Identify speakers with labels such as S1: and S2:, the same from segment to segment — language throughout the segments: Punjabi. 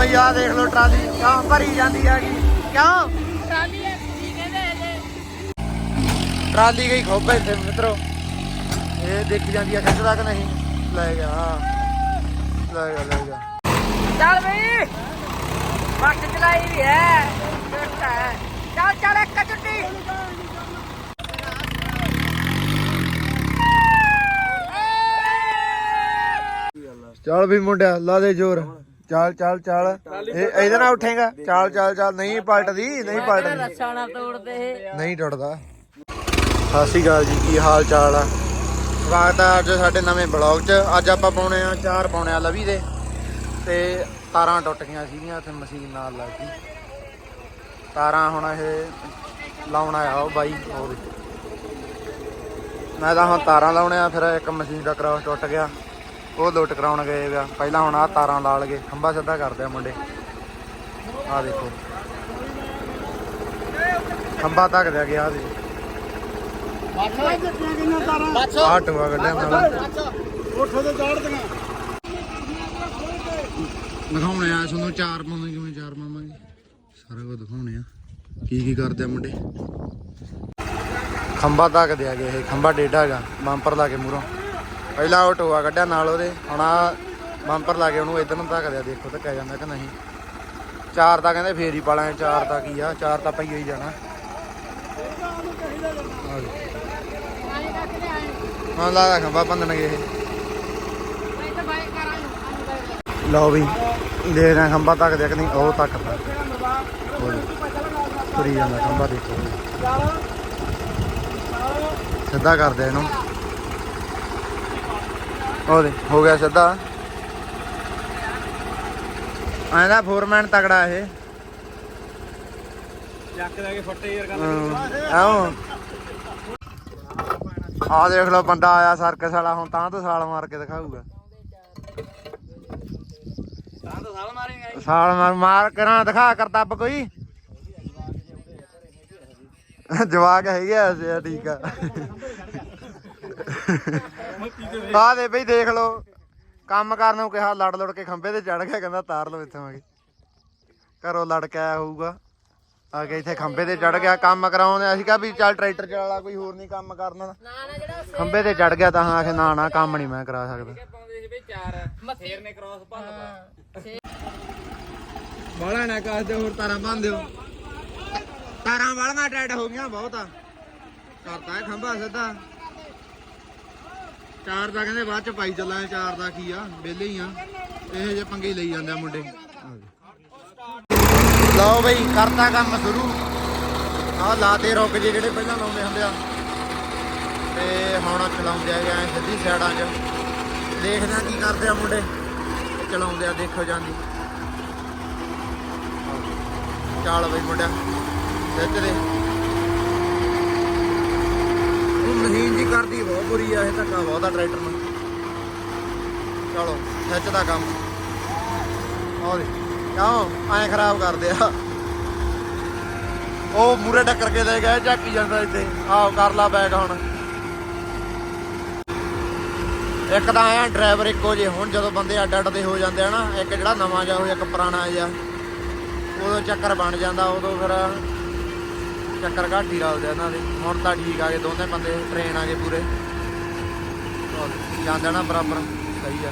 S1: ਬਈ ਆ ਦੇਖ ਲਓ ਟਰਾਲੀ ਕਿਉਂ ਭਰੀ ਜਾਂਦੀ ਹੈਗੀ ਕਿਉਂ?
S2: ਟਰਾਲੀ ਹੈ ਕੀ ਕਹਿੰਦੇ ਇਹਦੇ
S1: ਟਰਾਲੀ ਗਈ ਖੋਬੇ ਤੇ ਮਿੱਤਰੋ। ਇਹ ਦੇਖੀ ਜਾਂਦੀ ਆ ਖਿੱਚਦਾ ਕਿ ਨਹੀਂ? ਲੈ ਗਿਆ ਹਾਂ। ਲੈ ਗਿਆ ਲੈ ਗਿਆ।
S2: ਚੱਲ ਬਈ। ਬੱਸ ਚਲਾਈ ਵੀ ਹੈ। ਚੱਲ ਚੱਲ ਇੱਕ ਚੁੱਟੀ।
S1: ਚੱਲ ਵੀ ਮੁੰਡਿਆ ਲਾ ਦੇ ਜ਼ੋਰ। ਚੱਲ ਚੱਲ ਚੱਲ। ਇਹ ਇਹਦੇ ਨਾਲ ਉੱਠੇਗਾ? ਚੱਲ ਚੱਲ ਚੱਲ। ਨਹੀਂ ਪਲਟਦੀ ਨਹੀਂ ਪਲਟਦੀ।
S2: ਰੱਸਾ ਨਾ ਤੋੜਦੇ ਇਹ?
S1: ਨਹੀਂ ਟੁੱਟਦਾ। ਸਤਿ ਸ਼੍ਰੀ ਅਕਾਲ ਜੀ ਕੀ ਹਾਲ ਚਾਲ ਆ? ਸਵਾਗਤ ਹੈ ਅੱਜ ਸਾਡੇ ਨਵੇਂ ਬਲੌਗ 'ਚ। ਅੱਜ ਆਪਾਂ ਪਾਉਣੇ ਆ ਚਾਰ ਪਾਉਣੇ ਆ ਲਵੀ ਦੇ। ਤੇ ਤਾਰਾਂ ਟੁੱਟ ਗਈਆਂ ਸੀਗੀਆਂ ਤੇ ਮਸ਼ੀਨ ਨਾਲ ਲੱਗ ਗਈ। ਤਾਰਾਂ ਹੁਣ ਇਹ ਲਾਉਣ ਆਇਆ ਉਹ ਬਾਈ ਮੈਂ ਤਾਂ ਹੁਣ ਤਾਰਾਂ ਲਾਉਣੇ ਆ ਫਿਰ ਇੱਕ ਮਸ਼ੀਨ ਦਾ ਕਰਾਸ ਟੁੱਟ ਗਿਆ। ਉਹ ਲੋਟ ਕਰਾਉਣ ਗਏ ਵਾ ਪਹਿਲਾਂ ਹੁਣ ਆ ਤਾਰਾਂ ਲਾ ਲਗੇ। ਖੰਭਾ ਸਿੱਧਾ ਕਰਦੇ ਆ ਮੁੰਡੇ। ਆ ਦੇਖੋ। ਖੰਭਾ ਤੱਕ ਦੇ ਗਿਆ ਆ ਦੇ ਆ ਟੂਆ ਕੱਢਿਆ ਨਾਲ
S3: ਉੱਠੋ ਤੇ ਚੜਦੀਆਂ
S1: ਦਿਖਾਉਣੇ ਆ ਤੁਹਾਨੂੰ ਚਾਰ ਪਾਉਂਦੇ ਕਿਵੇਂ ਚਾਰ ਪਾਵਾਂਗੇ ਸਾਰਾ ਕੁਝ ਦਿਖਾਉਣੇ ਆ। ਕੀ ਕੀ ਕਰਦੇ ਆ ਮੁੰਡੇ। ਖੰਭਾ ਤੱਕ ਦੇ ਗਏ ਇਹ। ਖੰਭਾ ਡੇਢਾ ਹੈਗਾ। ਬੰਪਰ ਲਾ ਕੇ ਮੂਰੋਂ ਪਹਿਲਾਂ ਉਹ ਟੋਆ ਕੱਢਿਆ ਨਾਲ ਉਹਦੇ। ਹੁਣ ਆ ਬੰਪਰ ਲਾ ਕੇ ਉਹਨੂੰ ਇਧਰ ਨੂੰ ਧੱਕ ਦਿਆ ਦੇਖੋ ਧੱਕਿਆ ਜਾਂਦਾ ਕਿ ਨਹੀਂ। ਚਾਰ ਤਾਂ ਕਹਿੰਦੇ ਫੇਰ ਹੀ ਪਾਲਾਂ, ਚਾਰ ਤਾਂ ਕੀ ਆ, ਚਾਰ ਤਾਂ ਪਈ ਹੋਈ ਜਾਣਾ। ਹਾਂ, ਲਾ ਖੰਭਾ ਭੰਨਣਗੇ ਇਹ। ਲਓ ਵੀ ਦੇ ਹਾਂ ਖੰਭਾ ਤੱਕ ਦੇਖ ਨਹੀਂ, ਉਹ ਤੱਕ ਤੁਰੀ ਜਾਂਦਾ ਖੰਭਾ ਦੇਖੋ। ਸਿੱਧਾ ਕਰਦੇ ਇਹਨੂੰ। ਉਹ ਦੇ ਹੋ ਗਿਆ ਸਿੱਧਾ। ਆਂਦਾ ਫੋਰਮੈਨ ਤਗੜਾ ਇਹ।
S3: ਚੱਕ ਲੈ ਕੇ ਫੱਟੇ ਯਾਰ
S1: ਆਓ ਆ ਦੇਖ ਲਓ ਬੰਦਾ ਆਇਆ ਸਰਕਸ ਵਾਲਾ ਹੁਣ ਤਾਂ ਤੋਂ ਸਾਲ ਮਾਰ ਕੇ ਦਿਖਾਊਗਾ।
S3: ਤਾਂ ਤਾਂ ਸਾਲ ਮਾਰੇਗਾ
S1: ਸਾਲ ਮਾਰ ਮਾਰ ਕਰਾਂ ਦਿਖਾ ਕਰਤੱਬ ਕੋਈ। ਜਵਾਕ ਹੈਗੇ ਠੀਕ ਆ। ਆ ਦੇ ਬਈ ਦੇਖ ਲਓ। ਕੰਮ ਕਰਨ ਨੂੰ ਕਿਹਾ ਲੜ ਲੜ ਕੇ ਖੰਭੇ ਤੇ ਚੜ ਗਿਆ ਕਹਿੰਦਾ ਤਾਰ ਲਓ ਇੱਥੋਂ ਆ ਕੇ। ਘਰੋਂ ਲੜ ਕੇ ਆਇਆ ਹੋਊਗਾ। ਆ ਕੇ ਇੱਥੇ ਖੰਭੇ ਤੇ ਚੜ ਗਿਆ ਕੰਮ ਕਰਾਉਂਦੇ ਅਸੀਂ ਕਿਹਾ ਵੀ ਚੱਲ ਟਰੈਕਟਰ ਚਲਾ ਕੋਈ ਹੋਰ ਨਹੀਂ ਕੰਮ ਕਰਨਾ। ਖੰਭੇ ਤੇ ਚੜ ਗਿਆ ਤਾਂ ਹਾਂ ਆਖੇ ਨਾ ਨਾ ਕੰਮ ਨਹੀਂ ਮੈਂ ਕਰਾ ਸਕਦਾ।
S3: ਫੇਰ ਨੇ ਕ੍ਰਾਸ
S1: ਬਾਲਾ ਨਾ ਕਾਸ ਦੇ ਹੋਰ ਤਾਰਾਂ ਬੰਨ ਦਿਓ। ਤਾਰਾਂ ਵਾਲੀਆਂ ਟੈਟ ਹੋ ਗਈਆਂ ਬਹੁਤ। ਕਰਤਾ ਖੰਭਾ ਸਿੱਧਾ। ਚਾਰ ਦਾ ਕਹਿੰਦੇ ਬਾਅਦ ਚ ਪਾਈ ਚੱਲਾਂਗੇ, ਚਾਰ ਦਾ ਕੀ ਆ? ਵਿਹਲੇ ਹੀ ਆ। ਇਹੋ ਜਿਹੇ ਪੰਗੇ ਹੀ ਲਈ ਜਾਂਦੇ ਆ ਮੁੰਡੇ। ਲਓ ਬਈ, ਕਰਤਾ ਕੰਮ ਸ਼ੁਰੂ। ਆ ਲਾਤੇ ਰੁੱਕ ਜੇ ਜਿਹੜੇ ਪਹਿਲਾਂ ਲਾਉਂਦੇ ਹੁੰਦੇ ਆ। ਤੇ ਹੁਣ ਚਲਾਉਂਦੇ ਆ ਐ ਸਿੱਧੀ ਸਾਈਡਾਂ 'ਚ ਦੇਖਦੇ ਆ ਕੀ ਕਰਦੇ ਆ ਮੁੰਡੇ। ਚਲਾਉਂਦੇ ਆ, ਦੇਖੋ ਜਾਂਦੀ। ਚਾਲ ਬਈ ਮੁੰਡਿਆ ਖਿੱਚ ਉਹ ਮਸ਼ੀਨ ਜੀ ਕਰਦੀ ਬਹੁਤ ਆ, ਇਹ ਧੱਕਾ ਬਹੁਤ ਆ ਟਰੈਕਟਰ ਨੂੰ। ਚਲੋ ਦਾ ਕੰਮ। ਆਹ ਕਿਉਂ? ਐ ਖਰਾਬ ਕਰਦੇ ਆ। ਉਹ ਮੂਰੇ ਟੱਕਰ ਕੇ ਲੈ ਗਏ ਝਾਕੀ ਜਾਂਦਾ ਇੱਥੇ। ਆਹ, ਕਰ ਲਾ ਬੈਗ ਹੁਣ। ਇੱਕ ਤਾਂ ਆਇਆ ਡਰਾਈਵਰ ਇੱਕੋ ਜੇ ਹੁਣ ਜਦੋਂ ਬੰਦੇ ਅੱਡ ਅੱਡ ਦੇ ਹੋ ਜਾਂਦੇ ਆ ਨਾ, ਇੱਕ ਜਿਹੜਾ ਨਵਾਂ ਜਾ ਹੋ ਇੱਕ ਪੁਰਾਣਾ ਜਿਹਾ, ਉਦੋਂ ਚੱਕਰ ਬਣ ਜਾਂਦਾ, ਉਦੋਂ ਫਿਰ ਚੱਕਰ ਘੱਟ ਹੀ ਰਲਦੇ ਇਹਨਾਂ ਦੇ। ਹੁਣ ਤਾਂ ਠੀਕ ਆ ਗਏ ਦੋਨੇ ਬੰਦੇ ਟ੍ਰੇਨ ਆ ਗਏ ਪੂਰੇ। ਜਾਂਦੇ ਨਾ ਬਰਾਬਰ, ਸਹੀ ਆ।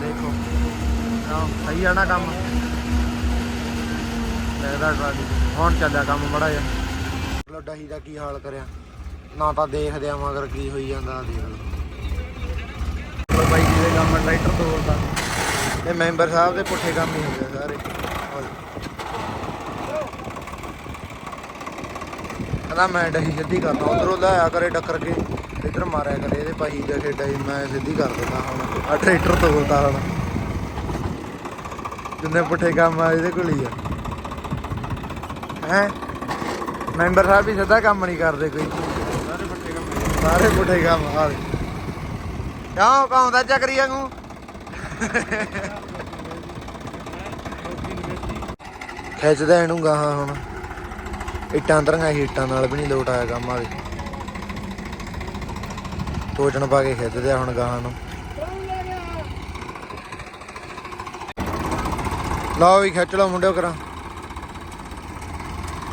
S1: ਦੇਖੋ ਹਾਂ ਸਹੀ ਆ ਨਾ ਕੰਮ। ਲੱਗਦਾ ਟਰਾਲੀ ਹੁਣ ਚੱਲਿਆ ਕੰਮ ਬੜਾ ਜਿਹਾ। ਲੋ ਡਹੀ ਦਾ ਕੀ ਹਾਲ ਕਰਿਆ। ਨਾ ਤਾਂ ਦੇਖਦੇ ਆ ਮਗਰ ਕੀ ਹੋਈ ਜਾਂਦਾ ਦੇਖ ਲਓ। ਬਾਈ ਜੀ ਦੇ ਕੰਮ ਟਰੈਕਟਰ ਤੋੜਦਾ ਇਹ ਮੈਂਬਰ ਸਾਹਿਬ ਦੇ ਪੁੱਠੇ ਕੰਮ ਹੀ ਹੁੰਦੇ ਸਾਰੇ ਆਹ ਲਓ। ਕਹਿੰਦਾ ਮੈਂ ਡਹੀ ਸਿੱਧੀ ਕਰਦਾ ਉਧਰੋਂ ਲਾਇਆ ਕਰੇ ਟੱਕਰ ਕੇ ਇੱਧਰ ਮਾਰਿਆ ਕਰੇ ਇਹਦੇ ਭਾਈ ਦੇ ਖੇਡਾ ਹੀ ਮੈਂ ਸਿੱਧੀ ਕਰ ਦਿੰਦਾ ਹੁਣ ਆ ਟਰੈਕਟਰ ਤੋੜਦਾ ਹੁਣ। ਜਿੰਨੇ ਪੁੱਠੇ ਕੰਮ ਆ ਇਹਦੇ ਕੋਲ ਹੀ ਆ। ਹੈ? ਮੈਂਬਰ ਸਾਹਿਬ ਵੀ ਸਿੱਧਾ ਕੰਮ ਨਹੀਂ ਕਰਦੇ ਕੋਈ।
S3: ਸਾਰੇ ਫੱਟੇ ਕੰਮ
S1: ਸਾਰੇ ਪੁੱਠੇ ਕੰਮ ਆ। ਕਿਉਂ ਕਾਉਂਦਾ ਚੱਕਰੀ ਵਾਂਗੂ? ਖਿੱਚਦਾ ਇਹਨੂੰ ਗਾਹਾਂ ਹੁਣ। ਇੱਟਾਂ ਅੰਦਰੀਆਂ ਹੀਟਾਂ ਨਾਲ ਵੀ ਨਹੀਂ ਲੋਟ ਆਇਆ ਕੰਮ ਆ ਟੋਚਣ ਪਾ ਕੇ ਖਿੱਚਦੇ ਆ ਹੁਣ ਗਾਹਾਂ ਨੂੰ। ਲਓ ਵੀ ਖਿੱਚ ਲਓ ਮੁੰਡਿਓ ਕਰਾਂ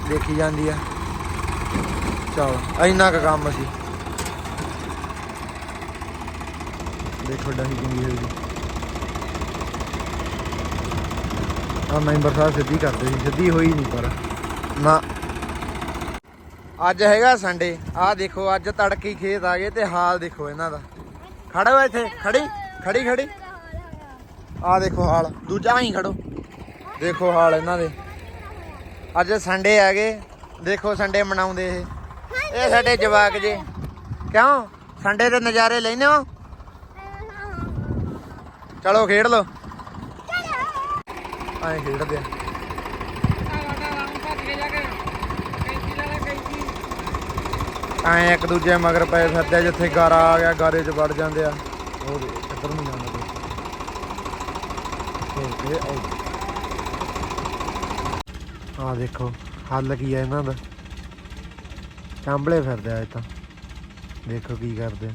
S1: ਦੇਖੀ ਜਾਂਦੀ ਆ। ਚਲੋ, ਇੰਨਾ ਕੁ ਕੰਮ ਸੀ। ਦੇਖੋ ਡਹੀ ਕਿੰਨੀ ਹੋਈ। ਆ ਮੈਂਬਰ ਸਾਹਿਬ ਸਿੱਧੀ ਕਰਦੇ ਸੀ, ਸਿੱਧੀ ਹੋਈ ਨਹੀਂ ਪਰ। ਨਾ। ਅੱਜ ਹੈਗਾ ਸੰਡੇ ਆਹ ਦੇਖੋ, ਅੱਜ ਤੜਕੀ ਖੇਤ ਆ ਗਏ ਤੇ ਹਾਲ ਦੇਖੋ ਇਹਨਾਂ ਦਾ। ਖੜੋ ਇੱਥੇ? ਖੜੀ? ਖੜੀ ਖੜੀ? ਆਹ ਦੇਖੋ ਹਾਲ। ਦੂਜਾ ਹੀ ਖੜੋ। ਦੇਖੋ ਹਾਲ ਇਹਨਾਂ ਦੇ। ਅੱਜ ਸੰਡੇ ਆ ਗਏ। ਦੇਖੋ ਸੰਡੇ ਮਨਾਉਂਦੇ ਇਹ। ਇਹ ਸਾਡੇ ਜਵਾਕ ਜੇ। ਕਿਉਂ? ਸੰਡੇ ਦੇ ਨਜ਼ਾਰੇ ਲੈਨੇ ਹੋ? ਚਲੋ ਖੇਡ ਲਓ। ਆਏ ਖੇਡਦੇ ਆ। ਐ ਇੱਕ ਦੂਜੇ ਮਗਰ ਪਏ ਫਿਰਦੇ ਆ, ਜਿੱਥੇ ਗਾਰਾ ਆ ਗਿਆ ਗਾਰੇ 'ਚ ਵੜ ਜਾਂਦੇ ਆ। ਉਹ ਦੇ ਕਿੱਧਰ ਨੂੰ ਜਾਂਦਾ ਦੇ ਇਹ ਆ ਦੇਖੋ ਹੱਲ ਕੀ ਆ ਇਹਨਾਂ ਦਾ। ਚਾਂਬਲੇ ਫਿਰਦੇ ਆ ਇਹ ਤਾਂ। ਦੇਖੋ ਕੀ ਕਰਦੇ ਆ।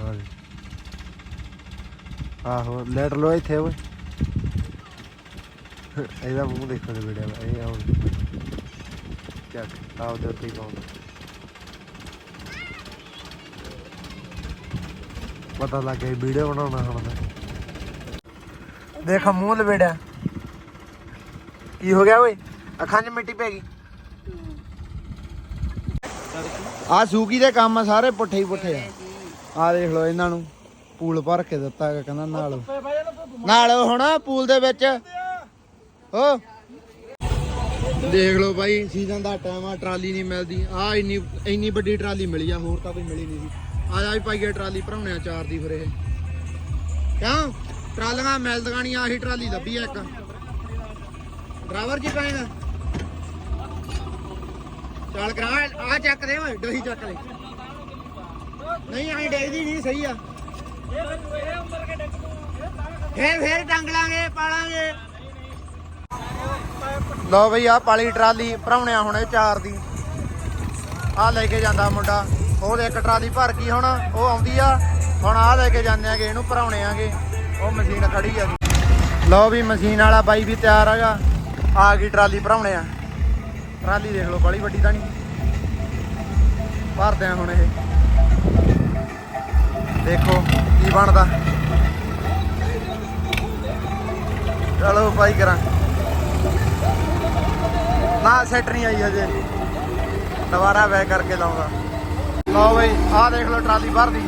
S1: ਆ ਦੇ। ਆਹੋ ਲੈਟ ਲੋ ਇੱਥੇ ਓਏ। ਇਹਦਾ ਮੂੰਹ ਦੇਖੋ ਤੇ ਵੀਡੀਓ ਇਹ ਆਉਂ ਚੱਕ। ਆਉ ਦੇ ਉੱਤੇ ਹੀ ਪਾਉਂਦਾ ਪਤਾ ਲੱਗ ਗਿਆ ਵੀਡੀਓ ਬਣਾਉਣਾ ਹੁਣ ਮੈਂ। ਦੇਖ ਮੂੰਹ ਲਵੇੜਿਆ ਕੀ ਹੋ ਗਿਆ ਓਏ? ਅੱਖਾਂ 'ਚ ਮਿੱਟੀ ਪੈ ਗਈ। ਆ ਸੂਕੀ ਦੇ ਕੰਮ ਆ ਸਾਰੇ ਪੁੱਠੇ ਹੀ ਪੁੱਠੇ ਆ। ਆ ਦੇਖ ਲਓ ਇਹਨਾਂ ਨੂੰ ਪੂਲ ਭਰ ਕੇ ਦਿੱਤਾ ਕਹਿੰਦਾ ਨਾਲ। ਨਾਲ ਹੁਣ ਪੂਲ ਦੇ ਵਿੱਚ। ਓ ਦੇਖ ਲਓ ਬਾਈ ਸੀਜ਼ਨ ਦਾ ਟਾਈਮ ਆ, ਟਰਾਲੀ ਨਹੀਂ ਮਿਲਦੀ। ਆ ਇੰਨੀ ਇੰਨੀ ਵੱਡੀ ਟਰਾਲੀ ਮਿਲੀ ਆ, ਹੋਰ ਤਾਂ ਕੋਈ ਮਿਲੀ ਨਹੀਂ ਸੀ। ਆ ਜਾ ਵੀ ਪਾਈਏ ਟਰਾਲੀ ਭਰਾਉਣੇ ਚਾਰ ਦੀ ਫਿਰ ਇਹ। ਕਿਉਂ? ਟਰਾਲੀਆਂ ਮਿਲਦੀਆਂ ਨਹੀਂ, ਆਹੀ ਟਰਾਲੀ ਲੱਭੀ ਆ ਇੱਕ। ਡਰਾਈਵਰ ਜੀ ਪਾਏਗਾ ਚੱਲ ਕਰਾ ਆ ਚੱਕ ਦੇ ਓਏ, ਡੋਹੀ ਚੱਕ ਲੈ। ਨਹੀਂ ਆਈ ਡੇਗਦੀ ਨਹੀਂ, ਸਹੀ ਆ। ਫੇਰ ਫੇਰ ਟੰਗ ਲਾਂਗੇ, ਪਾਲਾਂਗੇ। ਲਓ ਬਈ ਆ ਪਾਲੀ ਟਰਾਲੀ ਭਰਾਉਣਿਆ ਹੁਣ ਇਹ ਚਾਰ ਦੀ। ਆ ਲੈ ਕੇ ਜਾਂਦਾ ਮੁੰਡਾ। ਉਹਦੇ ਇੱਕ ਟਰਾਲੀ ਭਰ ਗਈ ਹੁਣ, ਉਹ ਆਉਂਦੀ ਆ। ਹੁਣ ਆ ਲੈ ਕੇ ਜਾਂਦੇ ਆਗੇ, ਇਹਨੂੰ ਭਰਾਉਣੇ ਆਗੇ। ਉਹ ਮਸ਼ੀਨ ਖੜੀ ਆ। ਲਓ ਵੀ ਮਸ਼ੀਨ ਵਾਲਾ ਬਾਈ ਵੀ ਤਿਆਰ ਹੈਗਾ। ਆ ਗਈ ਟਰਾਲੀ ਭਰਾਉਣੇ ਆ। ਟਰਾਲੀ ਦੇਖ ਲਓ ਬੜੀ ਵੱਡੀ ਤਾਂ ਨਹੀਂ। ਭਰਦੇ ਆ ਹੁਣ ਇਹ। ਦੇਖੋ ਕੀ ਬਣਦਾ। ਚਲੋ ਭਾਈ ਕਰਾਂ। ਨਾ ਸੈਟ ਨਹੀਂ ਆਈ ਹਜੇ। ਦੁਬਾਰਾ ਬੈਕ ਕਰਕੇ ਲਾਉਂਦਾ। ਲਓ ਬਈ, ਆਹ ਦੇਖ ਲਓ ਟਰਾਲੀ ਭਰਦੀ।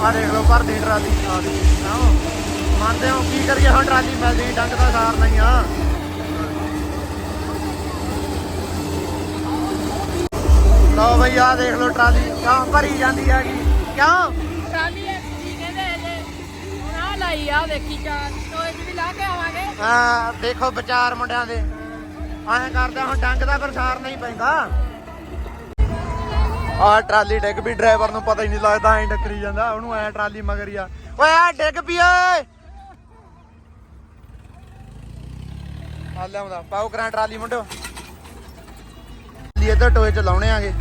S1: ਆਹ ਦੇਖ ਲਓ ਭਰਦੀ ਟਰਾਲੀ। ਆ ਦੀ ਆਹੋ ਮੰਨਦੇ ਹੋ, ਕੀ ਕਰੀਏ ਹੁਣ ਟਰਾਲੀ ਮਿਲਦੀ, ਡੰਗ ਦਾ ਸਾਰ ਨਹੀਂ ਆ। ਲਓ ਬਈ, ਆਹ ਦੇਖ ਲਓ ਟਰਾਲੀ ਕਿਉਂ ਭਰੀ ਜਾਂਦੀ ਹੈਗੀ। ਕਿਉਂ
S2: ਟਰਾਲੀ ਐ ਕੀ ਕਹਿੰਦੇ ਇਹਦੇ ਹੁਣ ਆ ਲਾਈ ਚਾਰ ਟੋਏ 'ਚ ਵੀ ਲਾ ਕੇ ਆਵਾਂਗੇ।
S1: ਆ ਦੇਖੋ ਵਿਚਾਰ ਮੁੰਡਿਆਂ ਦੇ। ਐਂ ਕਰਦਾ ਹੁਣ ਡੰਗ ਦਾ ਪ੍ਰਸਾਰ ਨਹੀਂ ਪੈਂਦਾ। ਆ ਟਰਾਲੀ ਡਿੱਗ ਵੀ ਡਰਾਈਵਰ ਨੂੰ ਪਤਾ ਹੀ ਨਹੀਂ ਲੱਗਦਾ, ਐਂ ਟੱਕਰੀ ਜਾਂਦਾ, ਉਹਨੂੰ ਐ ਟਰਾਲੀ ਮਗਰ ਹੀ ਆ। ਓਏ ਆ ਡਿੱਗ ਪਈ ਓਏ! ਆ ਲਿਆਉਂਦਾ ਪਾਓ ਕਰਾਂ ਟਰਾਲੀ ਮੁੰਡੋ ਲਈ ਇੱਧਰ ਟੋਏ ਚ ਲਾਉਣੇ ਆਗੇ।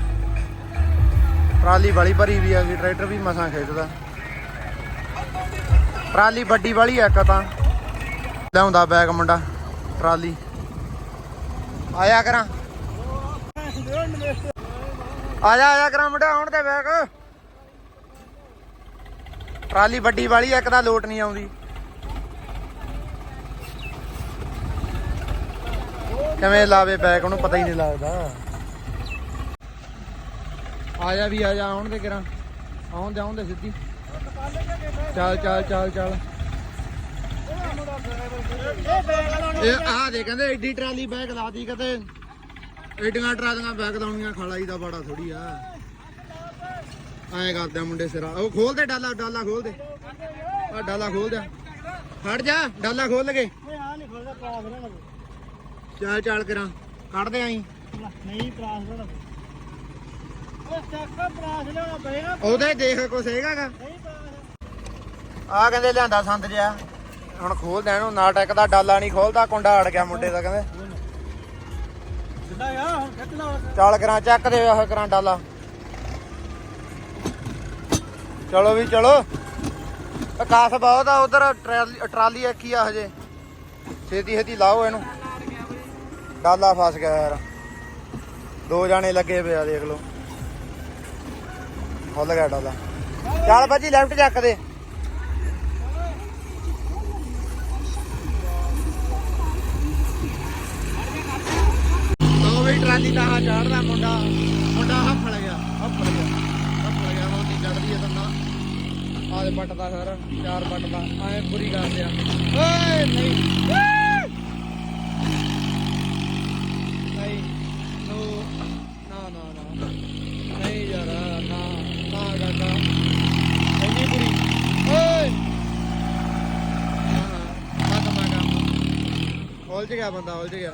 S1: ਟਰਾਲੀ ਵਾਲੀ ਭਰੀ ਵੀ ਆ ਗਈ ਟਰੈਕਟਰ ਵੀ ਮਸਾਂ ਖਿੱਚਦਾ। ਟਰਾਲੀ ਵੱਡੀ ਵਾਲੀ ਆ ਇੱਕ ਤਾਂ। ਲਿਆਉਂਦਾ ਬੈਗ ਮੁੰਡਾ ਟਰਾਲੀ। ਆਇਆ ਕਰਾਂ। ਆਜਾ ਆਜਾ ਕਰਾਂ ਮੁੰਡਾ ਆਉਣ ਤੇ ਬੈਗ ਟਰਾਲੀ ਵੱਡੀ ਵਾਲੀ ਆ, ਇੱਕ ਤਾਂ ਲੋਟ ਨਹੀਂ ਆਉਂਦੀ। ਕਿਵੇਂ ਲਾਵੇ ਬੈਗ ਉਹਨੂੰ ਪਤਾ ਹੀ ਨਹੀਂ ਲੱਗਦਾ। ਆਇਆ ਵੀ ਆਜਾ ਆਉਣ ਤੇ ਕਰਾਂ। ਆਉਣ ਦੇ ਆਉਣ ਦੇ ਸਿੱਧੀ। ਚੱਲ ਚੱਲ ਚੱਲ ਚੱਲ। ਇਹ ਆ ਦੇ ਕਹਿੰਦੇ ਐਡੀ ਟਰਾਲੀ ਬੈਗ ਲਾਤੀ ਕਦੇ ਐਡੀਆਂ ਟਰਾਲੀਆਂ ਬੈਗ ਲਾਉਣੀਆਂ ਖਾਲਾਈ ਦਾ ਬੜਾ ਥੋੜੀ ਆ। ਐਂ ਕਰਦੇ ਮੁੰਡੇ ਸਿਰਾ ਉਹ ਖੋਲ ਦੇ ਡਾਲਾ ਡਾਲਾ ਖੋਲ ਦੇ। ਆ ਡਾਲਾ ਖੋਲ ਦੇ। ਫੜ ਜਾ, ਡਾਲਾ ਖੋਲ ਲਗੇ ਚੱਲ ਚੱਲ ਕਰਾਂ। ਕੱਢ ਦੇ ਆਈ।
S4: ਨਹੀਂ ਪ੍ਰਾਸ
S1: ਉਹਦੇ ਦੇਖ ਕੁਛ ਹੈਗਾਗਾ। ਆ ਕਹਿੰਦੇ ਲਿਆਂਦਾ ਸੰਦ ਜਿਆ ਹੁਣ ਖੋਲ ਦੇਣ ਨੂੰ ਨਾਟਕ ਦਾ ਡਾਲਾ ਨਹੀਂ ਖੋਲਦਾ, ਕੁੰਡਾ ਅੜ ਗਿਆ ਮੁੰਡੇ ਦਾ ਕਹਿੰਦੇ।
S4: ਸਿੱਧਾ ਆ ਹੁਣ ਖਿੱਚ
S1: ਚੱਲ ਕਰਾਂ, ਚੱਕ ਦੇ ਉਹ ਕਰਾਂ ਡਾਲਾ। ਚਲੋ ਵੀ ਚਲੋ। ਆਕਾਸ਼ ਬਹੁਤ ਆ, ਉਧਰ ਟਰਾਲੀ ਇੱਕੀ ਆ ਹਜੇ। ਛੇਤੀ ਛੇਤੀ ਲਾਓ ਇਹਨੂੰ। ਡਾਲਾ ਫਸ ਗਿਆ ਯਾਰ। ਦੋ ਜਾਣੇ ਲੱਗੇ ਪਏ ਆ, ਦੇਖ ਲਓ। ਖੁੱਲ ਗਿਆ ਡਾਲਾ। ਚੱਲ ਭਾਜੀ ਲੈਫਟ ਚੱਕ ਦੇ। ਲੋ ਟਰਾਲੀ ਦਾ ਹਾਂ ਚੜਦਾ ਮੁੰਡਾ ਮੁੰਡਾ ਹੱਫੜ ਗਿਆ ਹੱਫੜ ਗਿਆ ਹੱਫੜ ਗਿਆ ਹੁਣ ਨਹੀਂ ਚੜਦੀ ਇਹ ਤਾਂ ਆਦੇ ਪੱਟਦਾ ਸਾਰਾ, ਚਾਰ ਪੱਟਦਾ ਐ ਪੂਰੀ ਕਰਦੇ ਆ। ਓਏ, ਨਹੀਂ। ਨਹੀਂ, ਨੋ, ਨਾ ਨਾ ਨਾ। ਨਹੀਂ ਯਾਰ, ਨਾ ਨਾ ਗਾਗਾ ਇੰਨੀ ਪੂਰੀ ਓਏ। ਕੰਮ। ਉਲਝ ਗਿਆ ਬੰਦਾ, ਉਲਝ ਗਿਆ।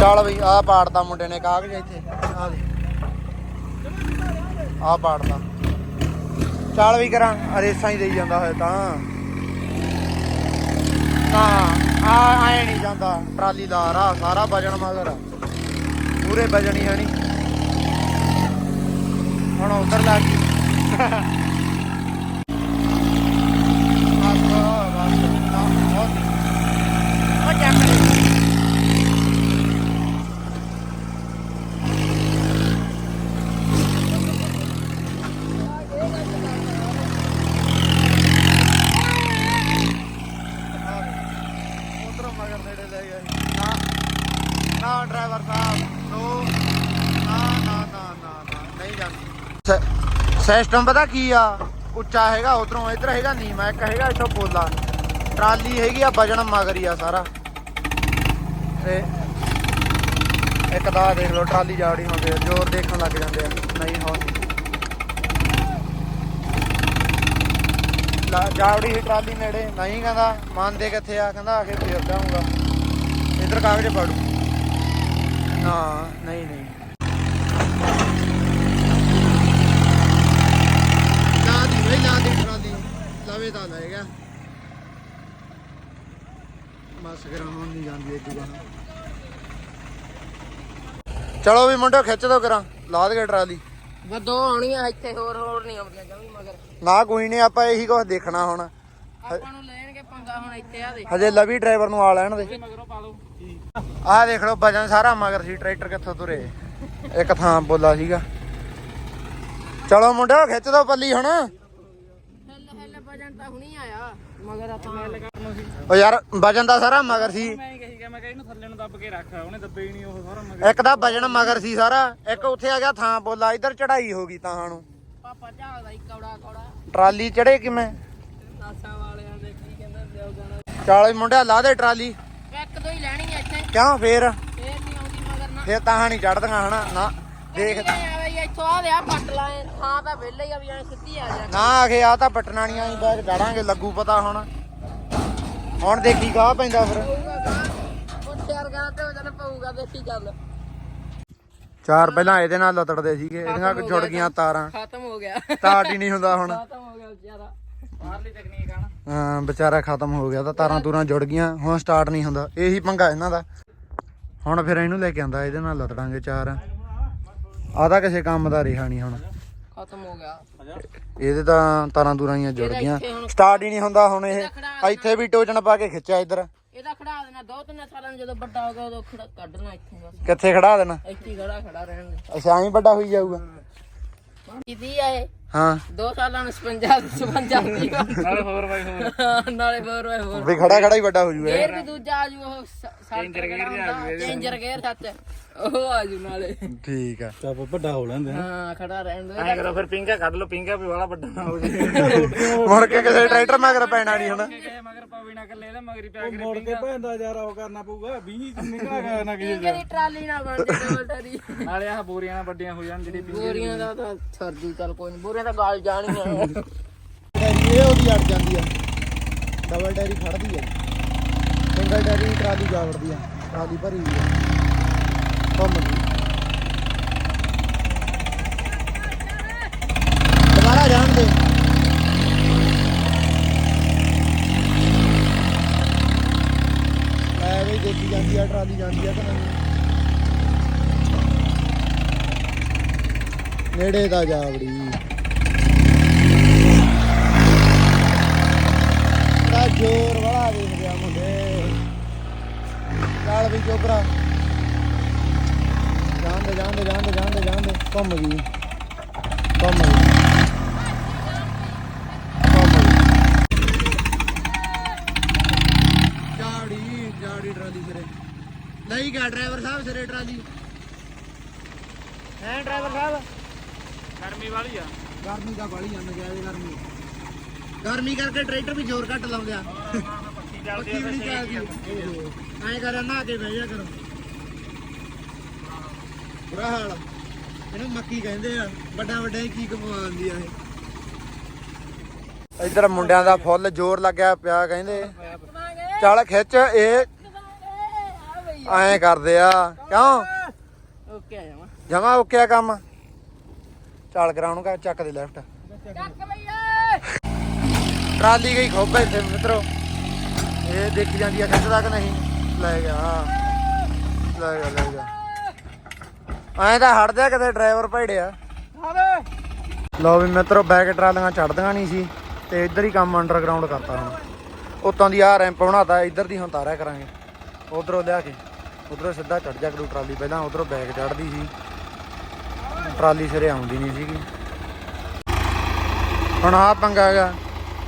S1: ਚੱਲ ਬਈ ਆਹ ਪਾੜਦਾ ਮੁੰਡੇ ਨੇ ਕਾਗਜ਼ ਇੱਥੇ। ਆ ਦੇ ਆਹ ਪਾੜਦਾ ਚੱਲ ਵੀ ਕਰਾਂ ਰੇਸਾਂ ਹੀ ਦੇਈ ਜਾਂਦਾ ਹੋਇਆ ਤਾਂ। ਨਾ ਆ ਆਏ ਨਹੀਂ ਜਾਂਦਾ, ਟਰਾਲੀ ਦਾ ਰਾ ਸਾਰਾ ਵਜਣ ਮਗਰ। ਪੂਰੇ ਵਜਣ ਹੀ ਹਣੀ ਹੁਣ ਉਧਰ ਲੱਗ ਗਈ ਬਸ ਬਸ ਨਾ ਬਹੁਤ ਉਹ ਚੱਕ ਲਈ। ਉਧਰੋਂ ਮਗਰ ਨੇੜੇ ਲੈ ਗਿਆ ਸੀ। ਨਾ ਨਾ ਡਰਾਈਵਰ ਸਾਹਿਬ ਨੋ ਨਾ ਨਾ ਨਾ ਨਾ ਨਾ ਨਹੀਂ ਜਾਂਦੀ ਸਿਸਟਮ ਪਤਾ ਕੀ ਆ? ਉੱਚਾ ਹੈਗਾ, ਉਧਰੋਂ ਇੱਧਰ ਹੈਗਾ ਨੀਮਾ ਇੱਕ ਹੈਗਾ, ਇੱਥੋਂ ਪੋਲਾ। ਟਰਾਲੀ ਹੈਗੀ ਆ ਵਜਣ ਮਗਰ ਆ ਸਾਰਾ। ਤੇ ਇੱਕ ਦਾ ਦੇਖ ਲਓ, ਟਰਾਲੀ ਜਾੜੀ ਹੁੰਦੇ ਆ ਜ਼ੋਰ ਦੇਖਣ ਲੱਗ ਜਾਂਦੇ ਆ। ਨਹੀਂ ਹੋ ਜਾਵੜੀ ਸੀ ਟਰਾਲੀ ਨੇੜੇ। ਨਹੀਂ ਕਹਿੰਦਾ ਮੰਨਦੇ ਕਿੱਥੇ ਆ, ਕਹਿੰਦਾ ਆ ਕੇ ਫੇਰ ਜਾਊਂਗਾ। ਇਧਰ ਕਾਗਜ਼ ਪੜੂ ਨਾ, ਨਹੀਂ ਨਹੀਂ। ਬਈ ਲਾ ਦੀ ਟਰਾਲੀ ਲਵੇ ਤਾਂ ਲੈ ਗਿਆ। ਬਸ ਨਹੀਂ ਜਾਂਦੀ ਇੱਕ ਗਾਣਾ ਚਲੋ ਵੀ ਮੁੰਡੋ ਖਿੱਚ ਦੋ ਕਰਾਂ। ਲਾ ਦੇ ਟਰਾਲੀ।
S2: ਦੋ ਆਉਣੀਆਂ ਇੱਥੇ ਹੋਰ ਹੋਰ ਨਹੀਂ ਆਉਂਦੀਆਂ ਜਮੀ ਮਗਰ।
S1: ਨਾ ਕੋਈ ਨਹੀਂ ਆਪਾਂ ਇਹੀ ਕੁਝ ਦੇਖਣਾ ਹੁਣ।
S2: ਆਪਾਂ ਨੂੰ ਲੈਣਗੇ ਪੰਗਾ ਹੁਣ ਇੱਥੇ ਆ ਦੇ।
S1: ਹਜੇ ਲਵੀ ਡਰਾਈਵਰ ਨੂੰ ਆ ਲੈਣ ਦੇ।
S3: ਮਗਰੋਂ ਪਾ ਲਓ।
S1: ਆਹ ਦੇਖ ਲਓ ਵਜਨ ਸਾਰਾ ਮਗਰ ਸੀ ਟਰੈਕਟਰ ਕਿੱਥੋਂ ਤੁਰੇ। ਇੱਕ ਥਾਂ ਬੋਲਾ ਸੀਗਾ। ਚਲੋ ਮੁੰਡਿਓ ਖਿੱਚ ਦੋ ਪੱਲੀ ਹੁਣ।
S2: ਤਾਂ ਹੁਣੀ ਆਇਆ। ਮਗਰ ਆਪਾਂ
S1: ਉਹ ਯਾਰ ਵਜਨ ਦਾ ਸਾਰਾ ਮਗਰ ਸੀ।
S3: ਮੈਂ ਕਹੀ ਗਿਆ ਮੈਂ ਕਿਹਾ ਇਹਨੂੰ ਥੱਲੇ ਨੂੰ ਦੱਬ ਕੇ ਰੱਖ ਉਹਨੇ ਦੱਬੇ ਹੀ ਨਹੀਂ ਉਹ ਸਾਰਾ ਮਗਰ।
S1: ਇੱਕ ਦਾ ਵਜਨ ਮਗਰ ਸੀ ਸਾਰਾ ਇੱਕ ਉੱਥੇ ਆ ਗਿਆ ਥਾਂ ਬੋਲਾ ਇੱਧਰ ਚੜਾਈ ਹੋ ਗਈ ਤਾਂ ਨੂੰ
S2: ਪਾਪਾ ਝਾਲਦਾ ਹੀ ਕੌੜਾ ਕੌੜਾ।
S1: ਟਰਾਲੀ ਚੜੇ ਕਿਵੇਂ?
S2: ਨਾਸਾ ਵਾਲਿਆਂ ਦੇ ਕੀ ਕਹਿੰਦੇ ਦਿਓ ਗਾਣਾ।
S1: ਚਾਲੇ ਮੁੰਡਿਆ ਲਾ ਦੇ ਟਰਾਲੀ।
S2: ਇੱਕ ਦੋ ਹੀ ਲੈਣੀ ਆ ਇੱਥੇ।
S1: ਕਿਉਂ ਫੇਰ?
S2: ਫੇਰ ਨਹੀਂ ਆਉਂਦੀ ਮਗਰ ਨਾ।
S1: ਫੇਰ ਤਾਂ ਨਹੀਂ ਚੜਦੀਆਂ ਹਨਾ ਨਾ। ਦੇਖ
S2: ਇੱਥੋਂ ਆ ਦੇ ਆ ਪੱਟ ਲਾਏ ਥਾਂ ਤਾਂ ਵਿਹਲੇ ਹੀ ਆ ਵੀ ਐ ਸਿੱਧੀ ਆ ਜਾ।
S1: ਨਾ ਆਖੇ ਆ ਤਾਂ ਪਟਣਾ ਨਹੀਂ ਆਈ ਬੈਗ ਚੜਾਂਗੇ ਲੱਗੂ ਪਤਾ ਹੁਣ। ਹੁਣ ਦੇਖੀ ਗਾਹ ਪੈਂਦਾ ਫਿਰ।
S2: ਉਹ ਸ਼ੇਰ ਗਾ ਤੇ ਉਹਦੇ ਪਊਗਾ ਦੇਖੀ ਚੱਲ।
S1: ਚਾਰ ਪਹਿਲਾਂ ਇਹਦੇ ਨਾਲ ਲਤੜਦੇ ਸੀਗੇ ਇਹਦੀਆਂ ਜੁੜ ਗਈਆਂ ਤਾਰਾਂ।
S2: ਖਤਮ ਹੋ ਗਿਆ।
S1: ਸਟਾਰਟ ਹੀ ਨਹੀਂ ਹੁੰਦਾ ਹੁਣ।
S2: ਖਤਮ ਹੋ ਗਿਆ ਵਿਚਾਰਾ।
S3: ਬਾਹਰਲੀ ਤਕਨੀਕ ਆ ਨਾ।
S1: ਹਾਂ ਵਿਚਾਰਾ ਖਤਮ ਹੋ ਗਿਆ ਤਾਂ ਤਾਰਾਂ ਤੂਰਾਂ ਜੁੜ ਗਈਆਂ ਹੁਣ ਸਟਾਰਟ ਨਹੀਂ ਹੁੰਦਾ। ਇਹੀ ਪੰਗਾ ਇਹਨਾਂ ਦਾ। ਹੁਣ ਫਿਰ ਇਹਨੂੰ ਲੈ ਕੇ ਆਂਦਾ ਇਹਦੇ ਨਾਲ ਲਤੜਾਂਗੇ ਚਾਰ। ਆ ਤਾਂ ਕਿਸੇ ਕੰਮ ਦਾ ਰਿਹਾ ਨਹੀਂ ਹੁਣ।
S2: ਖਤਮ ਹੋ ਗਿਆ।
S1: ਇਹਦੇ ਤਾਂ ਤਾਰਾਂ ਹੀ ਜੁੜ ਗਈਆਂ। ਸਟਾਰਟ ਹੀ ਨਹੀਂ ਹੁੰਦਾ ਹੁਣ ਇਹ। ਇੱਥੇ ਵੀ ਟੋਚਣ ਪਾ ਕੇ ਖਿੱਚਿਆ ਇੱਧਰ।
S2: ਇਹਦਾ ਖੜਾ ਦੇਣਾ ਦੋ ਤਿੰਨ ਸਾਲਾਂ ਨੂੰ ਜਦੋਂ ਵੱਡਾ ਹੋ ਗਿਆ ਉਦੋਂ ਖੜਾ ਕੱਢਣਾ ਇੱਥੋਂ ਬਸ।
S1: ਕਿੱਥੇ ਖੜਾ ਦੇਣਾ?
S2: ਇੱਥੇ ਖੜਾ ਖੜਾ ਰਹਿਣ ਦੇ।
S1: ਅੱਛਾ ਐਂ ਵੱਡਾ ਹੋਈ ਜਾਊਗਾ।
S2: ਕਿਦੀ ਆਏ
S1: ਹਾਂ।
S2: ਦੋ ਸਾਲਾਂ ਨੂੰ 56 56 ਦੀ
S3: ਨਾਲੇ ਹੋਰ ਬਾਈ ਹੋਰ।
S2: ਨਾਲੇ ਹੋਰ ਹੋਏ ਹੋਰ।
S1: ਵੀ ਖੜਾ ਖੜਾ ਹੀ ਵੱਡਾ ਹੋ ਜੂਗਾ।
S2: ਗੇਰ ਵੀ ਦੂਜਾ ਆਜੂ ਉਹ ਚੇਂਜਰ ਗੇਅਰ ਚੇਂਜਰ ਗੇਅਰ ਸੱਚ। ਉਹ ਆਜੂ ਨਾਲੇ।
S1: ਠੀਕ ਆ।
S4: ਤਾਂ ਵੱਡਾ ਹੋ ਲੈਂਦੇ
S2: ਹਾਂ। ਖੜਾ ਰਹਿਣ ਦੇ।
S3: ਐਂ ਕਰੋ ਫਿਰ ਪਿੰਗਾ ਕੱਢ ਲਓ ਪਿੰਗਾ ਵੀ ਵਾਲਾ ਵੱਡਾ ਨਾ ਹੋ ਜੇ
S1: ਮੁੜ ਕੇ ਕਿਸੇ ਟਰੈਕਟਰ ਮਗਰ ਪੈਣਾ ਨਹੀਂ ਹੁਣ।
S3: ਮਗਰ ਪਾਵੀ ਨਾ ਕੱਲੇ ਇਹਦੇ ਮਗਰ ਹੀ ਪਿਆ
S4: ਮੁੜ ਕੇ ਭੈਂਦਾ ਯਾਰ ਉਹ ਕਰਨਾ ਪਊਗਾ 20 ਨਿਕਲ ਗਿਆ ਨਾ ਕਿਸੇ
S2: ਕਿਹਦੀ ਟਰਾਲੀ ਨਾ ਬਣ ਜੇ ਡਬਲ
S3: ਨਾਲੇ ਆਹ ਬੋਰੀਆਂ ਨਾਲ ਵੱਡੀਆਂ ਹੋ ਜਾਣ ਜਿਹੜੀ ਪਿੰਗੇ
S2: ਬੋਰੀਆਂ ਦਾ ਤਾਂ ਸਰਦੀ ਚੱਲ ਕੋਈ ਨਹੀਂ ਬੋਰੀਆਂ ਤਾਂ ਗਾਲ ਜਾਣੀਆਂ
S1: ਇਹ ਉਹਦੀ ਅੜ ਜਾਂਦੀ ਆ। ਡਬਲ ਟੈਰੀ ਖੜਦੀ ਆ। ਸਿੰਗਲ ਟੈਰੀ ਟਰਾਲੀ ਜਾ ਵੜਦੀ ਆ ਟਰਾਲੀ ਭਰੀ ਹੋਈ ਆ। ਟਰਾਲੀ ਜਾਂਦੀ ਆ ਨੇੜੇ ਦਾ ਜਾਵੜੀ ਦਾ ਵਾਲਾ ਦੇਖ ਗਿਆ ਮੁੰਡੇ। ਨਾਲ ਵੀ ਜੋਬਰਾ। ਚੋਬਰਾ ਜਾਂਦੇ ਜਾਂਦੇ ਜਾਂਦੇ ਜਾਂਦੇ ਜਾਂਦੇ। ਘੁੰਮ ਗਈ ਘੁੰਮ ਗਈ ਘੁੰਮ ਗਈ ਚਾੜੀ ਚਾੜੀ ਟਰਾਲੀ ਸਿਰੇ। ਲਈ ਗਿਆ ਡਰਾਈਵਰ ਸਾਹਿਬ ਸਿਰੇ ਟਰਾਲੀ। ਹੈ ਡਰਾਈਵਰ ਸਾਹਿਬ?
S3: ਗਰਮੀ ਵਾਲੀ ਆ।
S1: ਗਰਮੀ ਦਾ ਬਾਲੀ ਗਿਆ ਇਹ ਗਰਮੀ। ਗਰਮੀ ਕਰਕੇ ਟਰੈਕਟਰ ਵੀ ਜ਼ੋਰ ਘੱਟ ਲਾਉਂਦਿਆ ਪੱਕੀ ਵੀ ਨਹੀਂ ਚੱਲਦੀ। ਐਂ ਕਰ ਨਹਾ ਕੇ ਬਹਿ ਜਾ ਕਰੋ। ਬੁਰਾ ਹਾਲ ਇਹਨੂੰ ਮੱਕੀ ਕਹਿੰਦੇ ਆ ਵੱਡਾ ਵੱਡਾ ਕੀ ਕਮਾਉਂਦੀ ਆ ਇਹ। ਇਧਰ ਮੁੰਡਿਆਂ ਦਾ ਫੁੱਲ ਜ਼ੋਰ ਲੱਗਿਆ ਪਿਆ ਕਹਿੰਦੇ। ਚੱਲ ਖਿੱਚ ਇਹ ਐਂ ਕਰਦੇ ਆ। ਕਿਉਂ?
S2: ਓਕੇ ਆ ਜਾਵਾਂ।
S1: ਜਮਾ ਓਕੇ ਆ ਕੰਮ। ਚੱਲ ਗਰਾਉਣ ਕਾ ਚੱਕ ਦੇ ਲੈਫਟ
S2: ਚੱਕ ਬਈਏ
S1: ਟਰਾਲੀ ਗਈ ਖੋਬੇ ਇੱਥੇ ਮਿੱਤਰੋ। ਇਹ ਦੇਖੀ ਜਾਂਦੀ ਆ ਖਿੱਚਦਾ ਕਿ ਨਹੀਂ? ਲੈ ਗਿਆ ਲੈ ਗਿਆ ਲੈ ਗਿਆ। ਐਂ ਤਾਂ ਹਟਦਿਆ ਕਿਤੇ ਡਰਾਈਵਰ ਭੇੜਿਆ ਲਓ ਵੀ ਮਿੱਤਰੋ ਬੈਕ ਟਰਾਲੀਆਂ ਚੜਦੀਆਂ ਨਹੀਂ ਸੀ ਤੇ ਇੱਧਰ ਹੀ ਕੰਮ ਅੰਡਰਗਰਾਉਂਡ ਕਰਤਾ ਹੁਣ। ਉਤੋਂ ਦੀ ਆ ਰੈਂਪ ਬਣਾਤਾ ਇੱਧਰ ਦੀ ਹੁਣ ਤਾਰਿਆ ਕਰਾਂਗੇ। ਉਧਰੋਂ ਲਿਆ ਕੇ ਉਧਰੋਂ ਸਿੱਧਾ ਚੜ ਜਾ ਕਰੂ ਟਰਾਲੀ। ਪਹਿਲਾਂ ਉਧਰੋਂ ਬੈਕ ਚੜਦੀ ਸੀ। ਟਰਾਲੀ ਸਿਰੇ ਆਉਂਦੀ ਨਹੀਂ ਸੀਗੀ। ਹੁਣ ਆ ਪੰਗਾ ਹੈਗਾ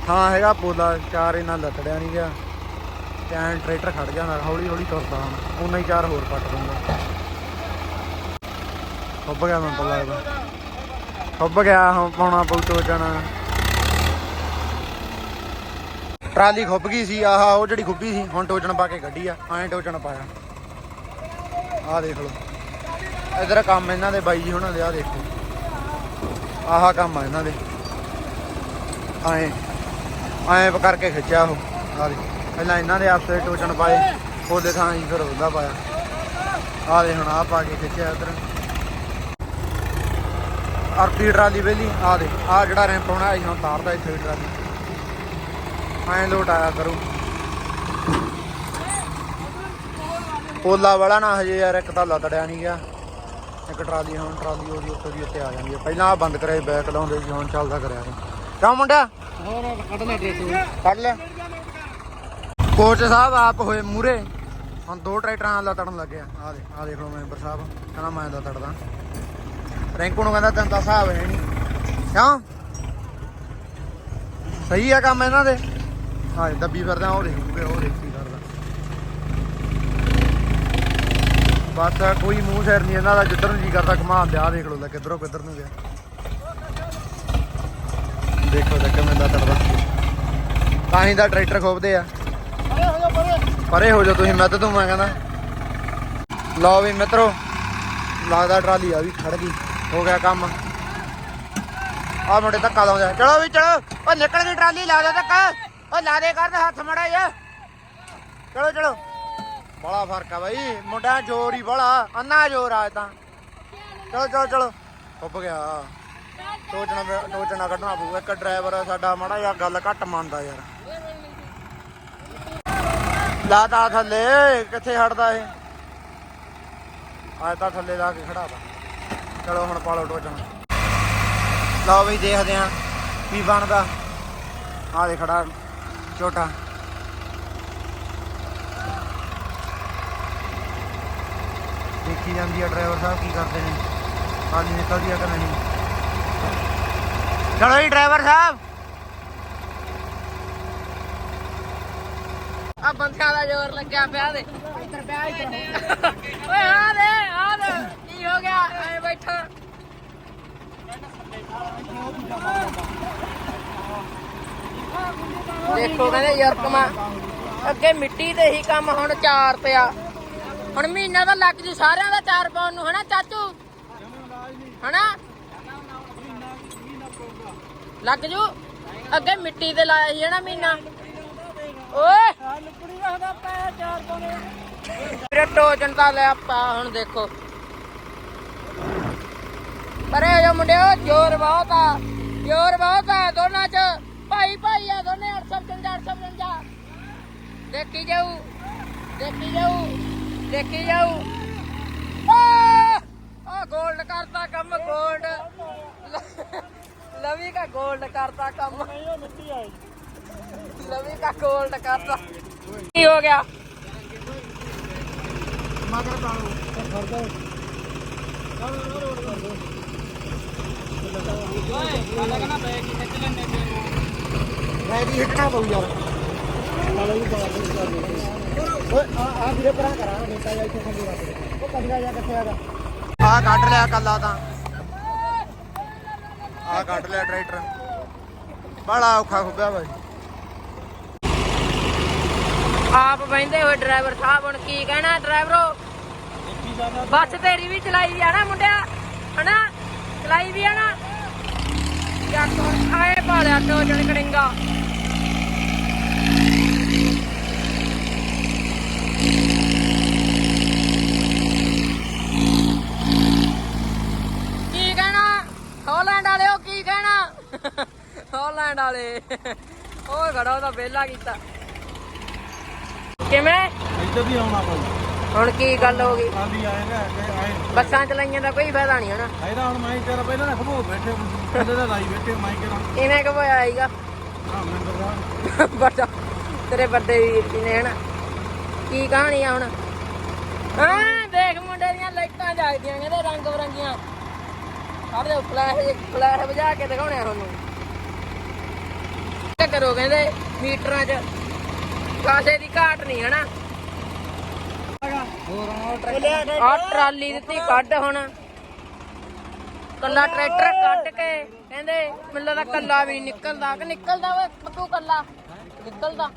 S1: ਥਾਂ ਹੈਗਾ ਪੋਲਾ ਚਾਰ ਇਹਨਾਂ ਲੱਤੜਿਆ ਨਹੀਂ ਗਿਆ। ਤੇ ਐਂ ਟਰੈਕਟਰ ਖੜ ਜਾਂਦਾ ਹੌਲੀ ਹੌਲੀ ਤੁਰਦਾ ਹੁਣ। ਉਨਾ ਹੀ ਚਾਰ ਹੋਰ ਪੱਟ ਦੂੰਗਾ ਖੁੱਬ ਗਿਆ ਮੈਨੂੰ ਤਾਂ ਲੱਗਦਾ। ਖੁੱਬ ਗਿਆ ਹੁਣ ਪਾਉਣਾ ਪਊ ਜਾਣਾ। ਟਰਾਲੀ ਖੁੱਬ ਗਈ ਸੀ, ਆਹ ਉਹ ਜਿਹੜੀ ਖੁੱਬੀ ਸੀ, ਹੁਣ ਟੋਚਣ ਪਾ ਕੇ ਗੱਡੀ ਆ, ਐਂ ਟੋਚਣ ਪਾਇਆ। ਆਹ ਦੇਖ ਲਓ। ਇਧਰ ਕੰਮ ਇਹਨਾਂ ਦੇ, ਬਾਈ ਜੀ ਹੁਣਾਂ ਦੇ, ਆਹ ਦੇਖੋ। ਆਹ ਕੰਮ ਆ ਇਹਨਾਂ ਦੇ। ਐਂ ਐਂ ਕਰਕੇ ਖਿੱਚਿਆ ਉਹ। ਆਹ ਦੇ ਪਹਿਲਾਂ ਇਹਨਾਂ ਦੇ ਆਪਸੇ ਟੋਚਣ ਪਾਏ, ਉਹਦੇ ਥਾਂ ਹੀ ਫਿਰ ਉਹਦਾ ਪਾਇਆ। ਆਹ ਦੇ ਹੁਣ ਆਹ ਪਾ ਕੇ ਖਿੱਚਿਆ ਇਧਰ। ਅਰਪੀ ਟਰਾਲੀ ਵੇਲੀ ਆਹ ਦੇ ਆਹ ਜਿਹੜਾ ਰੈਂਪ ਹੋਣਾ ਸੀ ਹੁਣ ਤਾਰਦਾ ਇੱਥੇ ਟਰਾਲੀ। ਐਂ ਲੋਟ ਆਇਆ ਕਰੂ। ਪੋਲਾ ਵਾਲਾ ਨਾ ਹਜੇ ਯਾਰ ਇੱਕ ਤਾਂ ਲੱਤੜਿਆ ਨਹੀਂ ਗਿਆ। ਇੱਕ ਟਰਾਲੀ ਹੁਣ ਟਰਾਲੀ ਉਹਦੀ ਉੱਤੇ ਦੀ ਉੱਤੇ ਆ ਜਾਂਦੀ ਹੈ ਪਹਿਲਾਂ ਆ ਬੰਦ ਕਰਾਈ ਬੈਕ ਲਾਉਂਦੇ ਸੀ ਹੁਣ ਚੱਲਦਾ ਕਰਿਆ ਇਹ ਕਿਉਂ
S4: ਹੋਰ
S1: ਕੱਢ ਲੈ ਕੋਚ ਸਾਹਿਬ ਆਪ ਹੋਏ ਮੂਰੇ। ਹੁਣ ਦੋ ਟਰੈਕਟਰਾਂ ਨਾਲ ਲਤੜਨ ਲੱਗੇ ਆ। ਆ ਦੇ ਆ ਦੇਖ ਲਓ ਮੈਂਬਰ ਸਾਹਿਬ। ਕਹਿੰਦਾ ਮੈਂ ਲਤੜਦਾ। ਰੈਂਕੂ ਨੂੰ ਕਹਿੰਦਾ ਤੈਨੂੰ ਤਾਂ ਹਿਸਾਬ ਹੈ ਨਹੀਂ। ਕਿਉਂ? ਸਹੀ ਆ ਕੰਮ ਇਹਨਾਂ ਦੇ। ਹਾਂ ਦੱਬੀ ਫਿਰਦਾ, ਉਹ ਦੇਖ ਉਹ ਦੇਖ ਕਰਦਾ। ਬਸ ਕੋਈ ਮੂੰਹ ਸਿਰ ਨਹੀਂ ਇਹਨਾਂ ਦਾ, ਜਿੱਧਰ ਨੂੰ ਜੀ ਕਰਦਾ ਘੁਮਾਉਂਦੇ ਆ ਦੇਖ ਲਓ ਲੈ, ਕਿੱਧਰੋਂ ਕਿੱਧਰ ਨੂੰ ਗਿਆ। ਦੇਖੋ ਤਾਂ ਕਿਵੇਂ ਦਾ ਤੜਦਾ ਤਾਂ ਹੀ ਦਾ ਟਰੈਕਟਰ ਖੋਪਦੇ ਆ।
S4: ਪਰੇ ਹੋ ਜਾ ਤੁਸੀਂ,
S1: ਮੈਂ ਤਾਂ ਜਾ ਮੈਂ ਕਹਿੰਦਾ। ਲਓ ਵੀ ਮਿੱਤਰੋ, ਲੱਗਦਾ ਟਰਾਲੀ ਆ ਵੀ ਖੜ ਗਈ। ਹੋ ਗਿਆ ਕੰਮ। ਆ ਮੁੰਡੇ ਧੱਕਾ ਲਾਉਂਦੇ ਚਲੋ ਵੀ ਚਲੋ, ਉਹ ਨਿਕਲ ਗਈ ਟਰਾਲੀ, ਲਾ ਦੇ ਧੱਕਾ। ਉਹ ਲਾ ਦੇ ਕਰ ਹੱਥ ਮੜਾ ਜਾ ਚਲੋ ਚਲੋ। ਬੜਾ ਫ਼ਰਕ ਆ ਬਾਈ। ਮੁੰਡਿਆਂ ਜ਼ੋਰ ਹੀ ਬੜਾ। ਅੰਨਾ ਜ਼ੋਰ ਆ ਤਾਂ। ਚਲੋ ਚਲੋ ਚਲੋ। ਉੱਪ ਗਿਆ। ਟੋਚਣਾ ਟੋਚਣਾ ਕੱਢਣਾ ਪਊ ਇੱਕ ਡਰਾਈਵਰ ਸਾਡਾ, ਮਾੜਾ ਜਿਹਾ ਗੱਲ ਘੱਟ ਮੰਨਦਾ ਯਾਰ। ਲਾਤਾ ਥੱਲੇ। ਕਿੱਥੇ ਹਟਦਾ ਇਹ? ਅੱਜ ਤਾਂ ਥੱਲੇ ਲਾ ਕੇ ਖੜਾਦਾ ਚਲੋ ਹੁਣ ਪਾਲੋ ਟੋਚਣ। ਲਓ ਵੀ ਦੇਖਦੇ ਆਂ ਕੀ ਬਣਦਾ। ਆਹ ਦੇ ਖੜਾ ਛੋਟਾ। ਦੇਖੀ ਜਾਂਦੀ ਆ ਡਰਾਈਵਰ ਸਾਹਿਬ ਕੀ ਕਰਦੇ ਨੇ। ਖਾਲੀ ਨਿਕਲਦੀ ਆ ਕਿ ਨਹੀਂ। ਚਲੋ ਜੀ ਡਰਾਈਵਰ ਸਾਹਿਬ।
S2: ਆ ਬੰਦਿਆਂ ਦਾ ਜ਼ੋਰ ਲੱਗਿਆ ਪਿਆ ਦੇ। ਇੱਧਰ ਪਿਆ ਇੱਧਰ ਓਏ ਆ ਦੇ। ਆ ਬੈਠਾ। ਦੇਖੋ ਕਹਿੰਦੇ ਯਰਕਮਾ ਅੱਗੇ ਮਿੱਟੀ ਤੇ ਹੀ ਕੰਮ ਹੁਣ ਚਾਰ ਪਿਆ ਹੁਣ ਮਹੀਨਾ ਤਾਂ ਲੱਗ ਜੂ ਸਾਰਿਆਂ ਦਾ ਚਾਰ ਪਾਉਣ ਨੂੰ ਹਨਾ ਚਾਚੂ? ਹਨਾ? ਲੱਗ ਜੂ? ਅੱਗੇ ਮਿੱਟੀ ਤੇ ਲਾਇਆ ਸੀ ਹਨਾ ਮਹੀਨਾ? ਓਏ!
S4: ਲੁਕੜੀ ਰੱਖਦਾ ਪੈ ਚਾਰ ਕੋਨੇ
S2: ਵੀਰੇ ਟੋਚਨ ਤਾਂ ਲੈ ਆਪਾ ਹੁਣ ਦੇਖੋ। ਪਰੇ ਹੋ ਜਾ ਮੁੰਡਿਓ, ਜ਼ੋਰ ਬਹੁਤ ਆ, ਜ਼ੋਰ ਬਹੁਤ ਆ ਦੋਨਾਂ ਚ। ਭਾਈ ਭਾਈ ਆ ਦੋਨੇ 855 855 ਦੇਖੀ ਜਾਊ ਦੇਖੀ ਜਾਊ ਦੇਖੀ ਜਾਊ। ਆ! ਗੋਲਡ ਕਰਤਾ ਕੰਮ ਗੋਲਡ ਲਵੀ ਕਾ ਗੋਲਡ ਕਰਤਾ ਕੰਮ।
S4: ਨਹੀਂ ਉਹ ਮਿੱਟੀ ਆਈ
S2: ਲਵੀ ਕਾ ਕੋਲ ਕਰਦਾ ਕੀ ਹੋ ਗਿਆ?
S1: ਮਗਰ ਪਾਲੋ ਮੈਂ ਵੀ ਹਿੱਟਣਾ ਪਊ ਯਾਰ।
S4: ਨਾਲੇ ਵੀ ਬਾਹਰ ਨਹੀਂ ਕਰਦੇ ਓਏ ਆ ਆ ਵੀਰੇ ਪਰਾਂ ਕਰਾਂ ਬੇਟਾ ਜਾ ਇੱਥੇ ਖੰਡੀ ਰੱਖ ਦੇ। ਉਹ ਕਦਰਾ ਜਾ ਕਿੱਥੇ ਹੈਗਾ
S1: ਆ ਕੱਢ ਲਿਆ ਕੱਲਾ ਤਾਂ। ਆ ਕੱਢ ਲਿਆ ਟਰੈਕਟਰ। ਬੜਾ ਔਖਾ ਖੁੱਬਿਆ ਬਾਈ।
S2: ਆਪ ਬੈੰਦੇ ਹੋਏ ਡਰਾਈਵਰ ਸਾਹਿਬ ਹੁਣ ਕੀ ਕਹਿਣਾ ਡਰਾਈਵਰੋ? ਬੱਸ ਤੇਰੀ ਵੀ ਚਲਾਈ ਆ ਨਾ ਮੁੰਡਿਆ ਹਨਾ? ਚਲਾਈ ਵੀ ਆ ਨਾ। ਜੱਟ ਆਏ ਪਾ ਟੋ ਜਣ ਕੜਿੰਗਾ। ਕੀ ਕਹਿਣਾ? ਹਾਲੈਂਡ ਵਾਲਿਓ, ਕੀ ਕਹਿਣਾ? ਹਾਲੈਂਡ ਵਾਲੇ। ਉਹ ਖੜਾ ਉਹਦਾ ਵਿਹਲਾ ਕੀਤਾ। ਕਿਵੇਂ?
S4: ਇੱਧਰ ਵੀ ਆਉਣਾ ਪਊ
S2: ਹੁਣ ਕੀ ਗੱਲ ਹੋ ਗਈ?
S4: ਖਾਲੀ ਆਏਗਾ ਆਏ
S2: ਬੱਸਾਂ ਚਲਾਈਆਂ ਦਾ ਕੋਈ ਫਾਇਦਾ ਨਹੀਂ ਹਨਾ
S4: ਆਇਦਾ ਹੁਣ ਮੈਂ ਕਰ ਪਹਿਲਾਂ ਨਾ ਖਬੋ ਬੈਠੇ ਪਹਿਲੇ ਦਾ ਲਾਈ ਬੈਠੇ ਮੈਂ ਕਰਾਂ।
S2: ਕਿਵੇਂ ਕਬੋਇਆ ਆਈਗਾ
S4: ਹਾਂ ਮੈਂ
S2: ਬੜਾ ਤੇਰੇ ਵੱਡੇ ਵੀਰ ਜੀ ਨੇ ਹਨਾ। ਕੀ ਕਹਾਣੀ ਆ ਹੁਣ? ਹਾਂ ਦੇਖ ਮੁੰਡੇ ਦੀਆਂ ਲਾਈਟਾਂ ਜਗਦੀਆਂ ਕਹਿੰਦੇ ਰੰਗ ਬਰੰਗੀਆਂ। ਸਾਡੇ ਫਲੈਸ਼ ਫਲੈਸ਼ ਵਜਾ ਕੇ ਦਿਖਾਉਣੇ ਆ ਤੁਹਾਨੂੰ। ਕੀ ਕਰੋ ਕਹਿੰਦੇ ਮੀਟਰਾਂ 'ਚ। ਕਾਸੇ ਦੀ ਘਾਟ ਨਹੀਂ ਹਨਾ। ਆ ਟਰਾਲੀ ਦਿੱਤੀ, ਕੱਢ ਹੁਣ। ਕੱਲਾ ਟਰੈਕਟਰ ਕੱਢ ਕੇ ਕਹਿੰਦੇ, ਮੈਨੂੰ ਲੱਗਦਾ ਕੱਲਾ ਵੀ ਨਿਕਲਦਾ। ਕਿ ਨਿਕਲਦਾ ਓਏ ਪੱਕੂ ਕੱਲਾ। ਨਿਕਲਦਾ।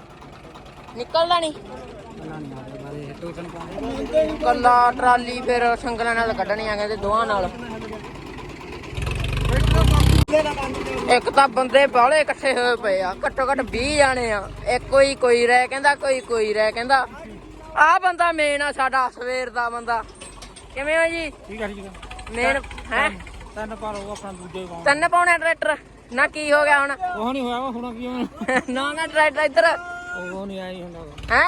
S2: ਨਿਕਲਦਾ ਨਹੀਂ। ਕੱਲਾ ਟਰਾਲੀ ਫਿਰ ਸੰਗਲਾਂ ਨਾਲ ਕੱਢਣੀ ਆ ਕਹਿੰਦੇ ਦੋਹਾਂ ਨਾਲ। ਇੱਕ ਤਾਂ ਬੰਦੇ ਬਾਹਲੇ ਇਕੱਠੇ ਹੋਏ ਪਏ ਆ, ਘੱਟੋ ਘੱਟ 20 ਜਾਣੇ ਆ। ਇੱਕ ਕੋਈ ਕੋਈ ਰਹਿ ਕਹਿੰਦਾ, ਕੋਈ ਕੋਈ ਰਹਿ ਕਹਿੰਦਾ। ਆ ਬੰਦਾ ਮੇਨ ਆ ਸਾਡਾ ਸਵੇਰ ਦਾ ਬੰਦਾ। ਕਿਵੇਂ ਹੋ ਜੀ?
S4: ਠੀਕ ਹੈ ਠੀਕ ਹੈ
S2: ਮੇਨ ਹੈ?
S4: ਤਿੰਨ ਪਰ ਉਹ ਆਪਣਾ ਦੂਜੇ ਪਾਉਣਾ।
S2: ਤੰਨ ਪਾਉਣਾ ਟਰੈਕਟਰ ਨਾ ਕੀ ਹੋ ਗਿਆ ਹੁਣ?
S4: ਉਹ ਨਹੀਂ ਹੋਇਆ ਵਾ ਹੁਣ ਕੀ ਹੋਣਾ?
S2: ਨਾ ਨਾ ਟਰੈਕਟਰ ਇੱਧਰ।
S4: ਉਹ ਨਹੀਂ ਆਈ ਹੁੰਦਾ
S2: ਹੈ?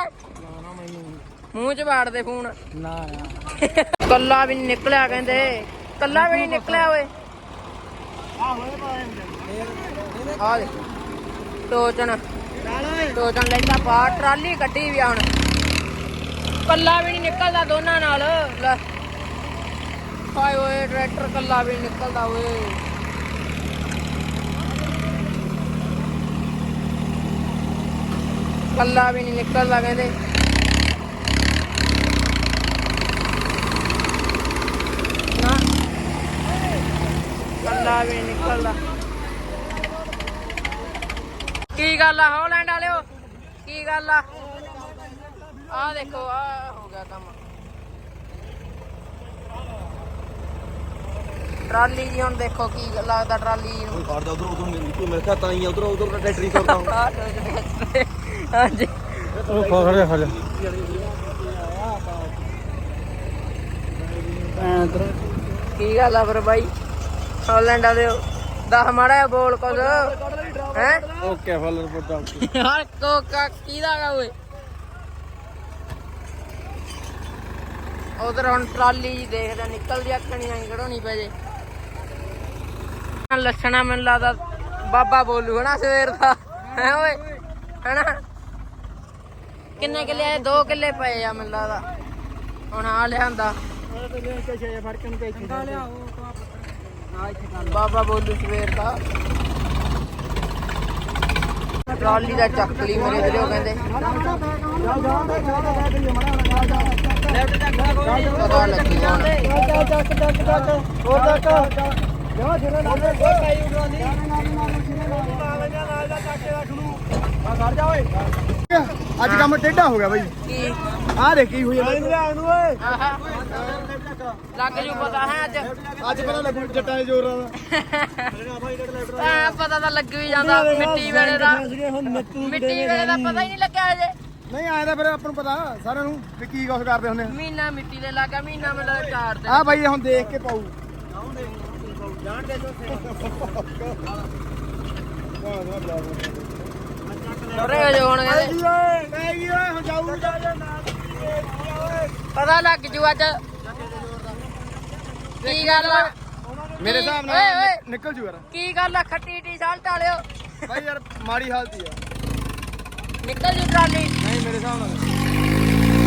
S4: ਨਾ ਨਾ ਮੈਨੂੰ
S2: ਮੂੰਹ ਚ ਵਾੜ ਦੇ ਫੋਨ।
S4: ਨਾ ਨਾ
S2: ਕੱਲਾ ਵੀ ਨਿਕਲਿਆ ਕਹਿੰਦੇ। ਕੱਲਾ ਵੀ ਨਹੀਂ ਨਿਕਲਿਆ ਓਏ।
S4: ਆ ਹੋਏ ਪਾਏ
S2: ਆ ਦੇ ਟੋਚਨ ਟੋਚਨ ਲੈਂਦਾ ਪਾ ਟਰਾਲੀ ਕੱਢੀ ਵੀ ਆ ਹੁਣ। ਕੱਲਾ ਵੀ ਨਹੀਂ ਨਿਕਲਦਾ ਦੋਨਾਂ ਨਾਲ। ਲੈ। ਹਾਏ ਓਏ, ਟਰੈਕਟਰ ਕੱਲਾ ਵੀ ਨੀ ਨਿਕਲਦਾ ਓਏ। ਕੱਲਾ ਵੀ ਨਹੀਂ ਨਿਕਲਦਾ ਕਹਿੰਦੇ। ਨਾ। ਕੱਲਾ ਵੀ ਨੀ ਨਿਕਲਦਾ। ਕੀ ਗੱਲ ਆ ਹਾਲੈਂਡ ਵਾਲਿਓ? ਕੀ ਗੱਲ ਆ? ਆ ਦੇਖੋ ਆ ਹੋ ਗਿਆ ਕੰਮ। ਟਰਾਲੀ ਜੀ ਹੁਣ ਦੇਖੋ ਕੀ ਲੱਗਦਾ ਟਰਾਲੀ ਨੂੰ।
S3: ਕਰਦਾ ਉਧਰ ਉਧਰ ਨਿਕਲ। ਮੇਰੇ ਖਾ ਤਾਂ ਹੀ ਉਧਰ ਉਧਰ ਦਾ ਟਰੈਕਟਰ ਹੀ ਕਰਦਾ
S2: ਦੇ। ਹਾਂਜੀ।
S4: ਉਹ ਜਾ ਖੜ ਜਾ
S2: ਕੀ ਗੱਲ ਆ ਫਿਰ ਬਾਈ? ਹਾਲੈਂਡ ਵਾਲਿਓ ਦਸ ਮਾੜਾ ਬੋਲ ਕੁਝ ਹੈ?
S4: ਓਕੇ ਫਲ ਰਿਪੋਰਟ
S2: ਯਾਰ ਕੋਕਾ ਕਿਹਦਾ ਗਾ ਓਏ? ਉਧਰ ਹੁਣ ਟਰਾਲੀ ਜੀ ਦੇਖਦਾ ਨਿਕਲਦੀ ਅੱਖਣੀ ਆਂ ਕਢਾਉਣੀ ਪੈ ਜੇ। ਲੱਛਣਾ ਮੈਨੂੰ ਲੱਗਦਾ ਬਾਬਾ ਬੋਲੂ ਹਨਾ ਸਵੇਰ ਦਾ। ਹੈ ਓਏ, ਹਨਾ? ਕਿੰਨੇ ਕਿੱਲੇ ਆਏ ਦੋ ਕਿੱਲੇ ਪਏ ਆ ਮੈਨੂੰ ਲੱਗਦਾ। ਹੁਣ ਆ ਲਿਆਂਦਾ। ਬਾਬਾ ਬੋਲੂ ਸਵੇਰ ਦਾ। ਟਰਾਲੀ ਦਾ ਚੱਕ ਲਈ ਮੇਰੇ ਵੀਰੋ, ਕਹਿੰਦੇ। ਪਤਾ ਲੱਗੀ ਹੁਣ
S1: ਅੱਜ ਕੰਮ ਟੇਢਾ ਹੋ ਗਿਆ ਬਾਈ।
S2: ਕੀ
S1: ਆਹ ਦੇਖ ਕੀ ਹੋਈ ਓਏ
S2: ਆਹਾ ਲੱਗ ਜੂ ਪਤਾ ਹੈ ਅੱਜ।
S1: ਅੱਜ ਪਤਾ ਲੱਗੂ ਜੱਟਾਂ ਦੇ ਜ਼ੋਰ ਦਾ।
S2: ਐ ਪਤਾ ਤਾਂ ਲੱਗ ਵੀ ਜਾਂਦਾ ਮਿੱਟੀ ਵੇਲੇ ਦਾ। ਮਿੱਟੀ ਵੇਲੇ ਦਾ ਪਤਾ ਹੀ ਨਹੀਂ ਲੱਗਿਆ ਅਜੇ।
S1: ਨਹੀਂ ਆਇਆ ਤਾਂ ਫਿਰ ਆਪਾਂ ਨੂੰ ਪਤਾ ਸਾਰਿਆਂ ਨੂੰ ਵੀ ਕੀ ਕੁਛ ਕਰਦੇ ਹੁੰਦੇ
S2: ਮਹੀਨਾ ਮਿੱਟੀ ਦੇ ਲੱਗਾ ਮਹੀਨਾ ਮੈਨੂੰ ਚਾਰ ਦੇ
S1: ਆ ਬਾਈ ਹੁਣ ਦੇਖ ਕੇ ਪਾਉ
S2: ਰੇ ਜੋ ਹੁਣ ਕਹਿੰਦੇ
S1: ਓਏ ਹੁਣ ਜਾਊ
S2: ਪਤਾ ਲੱਗ ਜੂ ਅੱਜ। ਕੀ ਗੱਲ ਆ?
S1: ਮੇਰੇ ਹਿਸਾਬ
S2: ਓਏ, ਓਏ।
S1: ਨਾਲ ਨਿਕਲ ਜੂ ਯਾਰ।
S2: ਕੀ ਗੱਲ ਆ ਖੱਟੀ ਟੀ ਸ਼ਰਟ ਵਾਲਿਓ।
S1: ਬਾਈ ਯਾਰ ਮਾੜੀ ਹਾਲਤ ਹੀ ਆ।
S2: ਨਿਕਲ ਜੂ ਟਰਾਲੀ
S1: ਨਹੀਂ ਮੇਰੇ ਹਿਸਾਬ ਨਾਲ!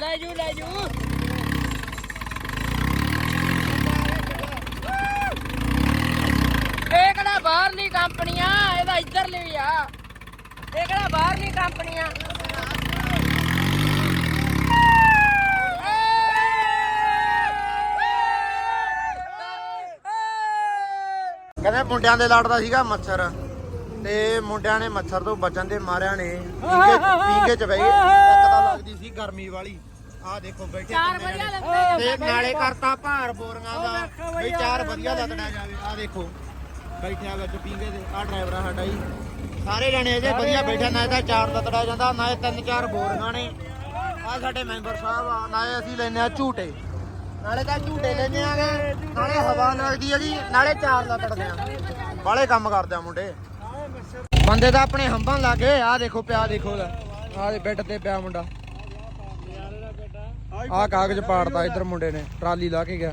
S2: ਲੈ ਜੂ ਲੈ ਜੂ। ਇਹ ਕਿਹੜਾ ਬਾਹਰਲੀ ਕੰਪਨੀਆਂ ਇਹਦਾ ਇੱਧਰ ਲਈ ਆ। ਇਹ ਕਿਹੜਾ ਬਾਹਰਲੀ ਕੰਪਨੀਆਂ?
S1: ਕਹਿੰਦੇ ਮੁੰਡਿਆਂ ਦੇ ਲੜਦਾ ਸੀਗਾ ਮੱਛਰ। ਤੇ ਮੁੰਡਿਆਂ ਨੇ ਮੱਛਰ ਤੋਂ ਬਚਣ ਦੇ ਮਾਰਿਆਂ ਨੇ ਪੀਂਗੇ ਪੀਂਗੇ ਚ ਬਹਿ ਗਏ। ਇੱਕ ਤਾਂ ਲੱਗਦੀ ਸੀ ਗਰਮੀ ਵਾਲੀ। ਆਹ ਦੇਖੋ ਬੈਠੇ
S2: ਚਾਰ
S1: ਕਿੰਨੇ
S2: ਵਧੀਆ
S1: ਜਣੇ।
S2: ਲੱਗਦੇ
S1: ਤੇ ਨਾਲੇ ਕਰਤਾ ਭਾਰ ਬੋਰੀਆਂ ਦਾ। ਬਈ ਚਾਰ ਵਧੀਆ ਲੱਗਣਾ ਜਾਵੇ। ਆਹ ਦੇਖੋ। ਬੈਠਿਆ ਵਿੱਚ ਪੀਂਗੇ ਦੇ। ਆਹ ਡਰਾਈਵਰ ਆ ਸਾਡਾ ਜੀ। ਸਾਰੇ ਜਣੇ ਅਜੇ ਵਧੀਆ ਬੈਠਾ ਨਾ ਤਾਂ ਚਾਰ ਲੱਤੜਾ ਜਾਂਦਾ ਨਾ ਇਹ ਤਿੰਨ ਚਾਰ ਬੋਰੀਆਂ ਨੇ। ਆਹ ਸਾਡੇ ਮੈਂਬਰ ਸਾਹਿਬ ਆ ਨਾਲੇ ਅਸੀਂ ਲੈਨੇ ਆ ਝੂਟੇ। ਨਾਲੇ ਤਾਂ ਝੂਟੇ ਲੈਨੇ ਆਗੇ। ਨਾਲੇ ਹਵਾ ਲੱਗਦੀ ਆ ਜੀ ਨਾਲੇ ਚਾਰ ਲੱਤੜਦੇ ਆ। ਬਾਲੇ ਕੰਮ ਕਰਦੇ ਆ ਮੁੰਡੇ। ਬੰਦੇ ਤਾਂ ਆਪਣੇ ਹੰਬਾਂ ਲਾਗੇ ਆਹ ਦੇਖੋ ਪਿਆ ਦੇਖੋ ਆਹ ਦੇ ਬੈੱਡ ਤੇ ਪਿਆ ਮੁੰਡਾ। ਆਹ ਕਾਗਜ਼ ਪਾੜਦਾ ਇੱਧਰ ਮੁੰਡੇ ਨੇ ਟਰਾਲੀ ਲਾ ਕੇ ਗਿਆ।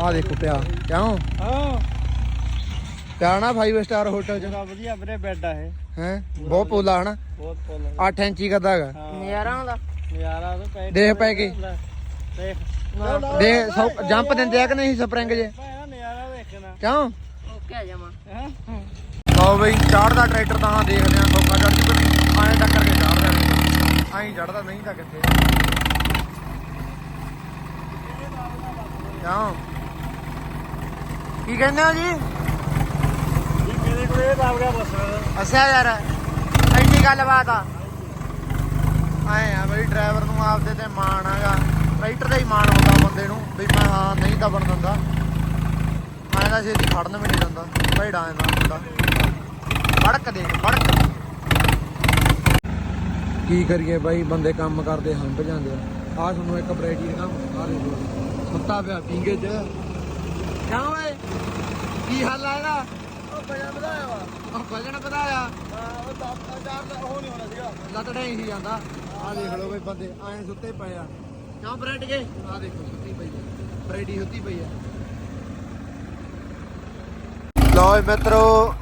S1: ਆਹ ਦੇਖੋ ਪਿਆ। ਕਿਉਂ?
S4: ਹਾਂ
S1: ਪਿਆ ਨਾ 5 ਸਟਾਰ ਹੋਟਲ ਚ।
S4: ਵਧੀਆ ਵੀਰੇ ਬੈੱਡ ਆ ਇਹ।
S1: ਹੈ? ਬਹੁਤ ਪੋਲਾ ਹਨਾ?
S4: ਬਹੁਤ ਪੋਲਾ।
S1: 8 ਇੰਚੀ ਕਰਦਾ ਹੈਗਾ।
S2: ਨਜ਼ਾਰਾ ਆਉਂਦਾ।
S4: ਨਜ਼ਾਰਾ ਉਹ ਪੈ
S1: ਦੇਖ ਪੈ ਕੇ।
S4: ਦੇਖ।
S1: ਦੇ ਜੰਪ ਦਿੰਦੇ ਆ ਕਿ ਨਹੀਂ ਸਪਰਿੰਗ ਜੇ?
S4: ਮੈਂ ਨਜ਼ਾਰਾ ਦੇਖਣਾ
S1: ਕਿਉਂ?
S2: ਓਕੇ ਆ ਜਾਵਾਂ
S4: ਹੈ?
S1: ਲਓ ਬਈ ਚੜਦਾ ਟਰੈਕਟਰ ਤਾਂ ਹਾਂ ਦੇਖਦੇ ਆ ਸੌਖਾ ਚੜ ਜੂ ਕਿ ਐਂ ਟੱਕਰ ਕੇ ਚੜਦਾ ਐਂ ਚੜਦਾ ਨਹੀਂ ਤਾਂ ਕਿੱਥੇ? ਕਿਉਂ? ਕੀ ਕਹਿੰਦੇ ਹੋ ਜੀ?
S4: ਮੇਰੇ ਕੋਲ ਇਹ ਤਾਂ ਆ ਗਿਆ ਬਸ
S1: ਅੱਛਾ ਯਾਰ ਐਡੀ ਗੱਲਬਾਤ ਆ। ਆਏ ਆ ਬਈ ਡਰਾਈਵਰ ਨੂੰ ਆਪਦੇ ਤੇ ਮਾਣ ਹੈਗਾ। ਟਰੈਕਟਰ ਦਾ ਹੀ ਮਾਣ ਹੁੰਦਾ ਬੰਦੇ ਨੂੰ ਵੀ ਮੈਂ ਹਾਂ ਨਹੀਂ ਦਬਣ ਦਿੰਦਾ। ਐਂ ਦਾ ਛੇਤੀ ਖੜਨ ਵੀ ਨਹੀਂ ਦਿੰਦਾ ਭੇੜਾ ਐਂਦਾ ਹੁੰਦਾ। ਬੜਕ ਦੇ ਬੜਕ ਕੀ ਕਰੀਏ ਬਾਈ ਬੰਦੇ ਕੰਮ ਕਰਦੇ ਹੰਬ ਜਾਂਦੇ ਆ। ਆਹ ਤੁਹਾਨੂੰ ਇੱਕ ਬਰੈਡੀ ਦਾ ਕੰਮ ਆ ਦੇਖੋ ਸੁੱਤਾ ਪਿਆ ਪੀਂਗੇ ਚ। ਕਿਉਂ ਓਏ ਕੀ ਹਾਲ ਆ ਇਹਦਾ?
S4: ਉਹ ਵਜਨ ਵਧਾਇਆ ਵਾ।
S1: ਉਹ ਵਜਨ ਵਧਾਇਆ।
S4: ਹਾਂ ਉਹ ਤਾਂ ਚਾਰ ਦਾ ਉਹ ਨਹੀਂ ਹੋਣਾ ਸੀਗਾ।
S1: ਲੱਤੜੇ ਹੀ ਜਾਂਦਾ। ਆ ਦੇਖ ਲਓ ਬਈ ਬੰਦੇ ਐਂ ਸੁੱਤੇ ਪਏ ਆ। ਕਿਉਂ ਬ੍ਰੈਡ ਕੇ ਆ ਦੇਖੋ ਸੁੱਤੀ ਪਈ ਆ। ਬ੍ਰੈਡੀ ਸੁੱਤੀ ਪਈ ਆ। ਲਓ ਮਿੱਤਰੋ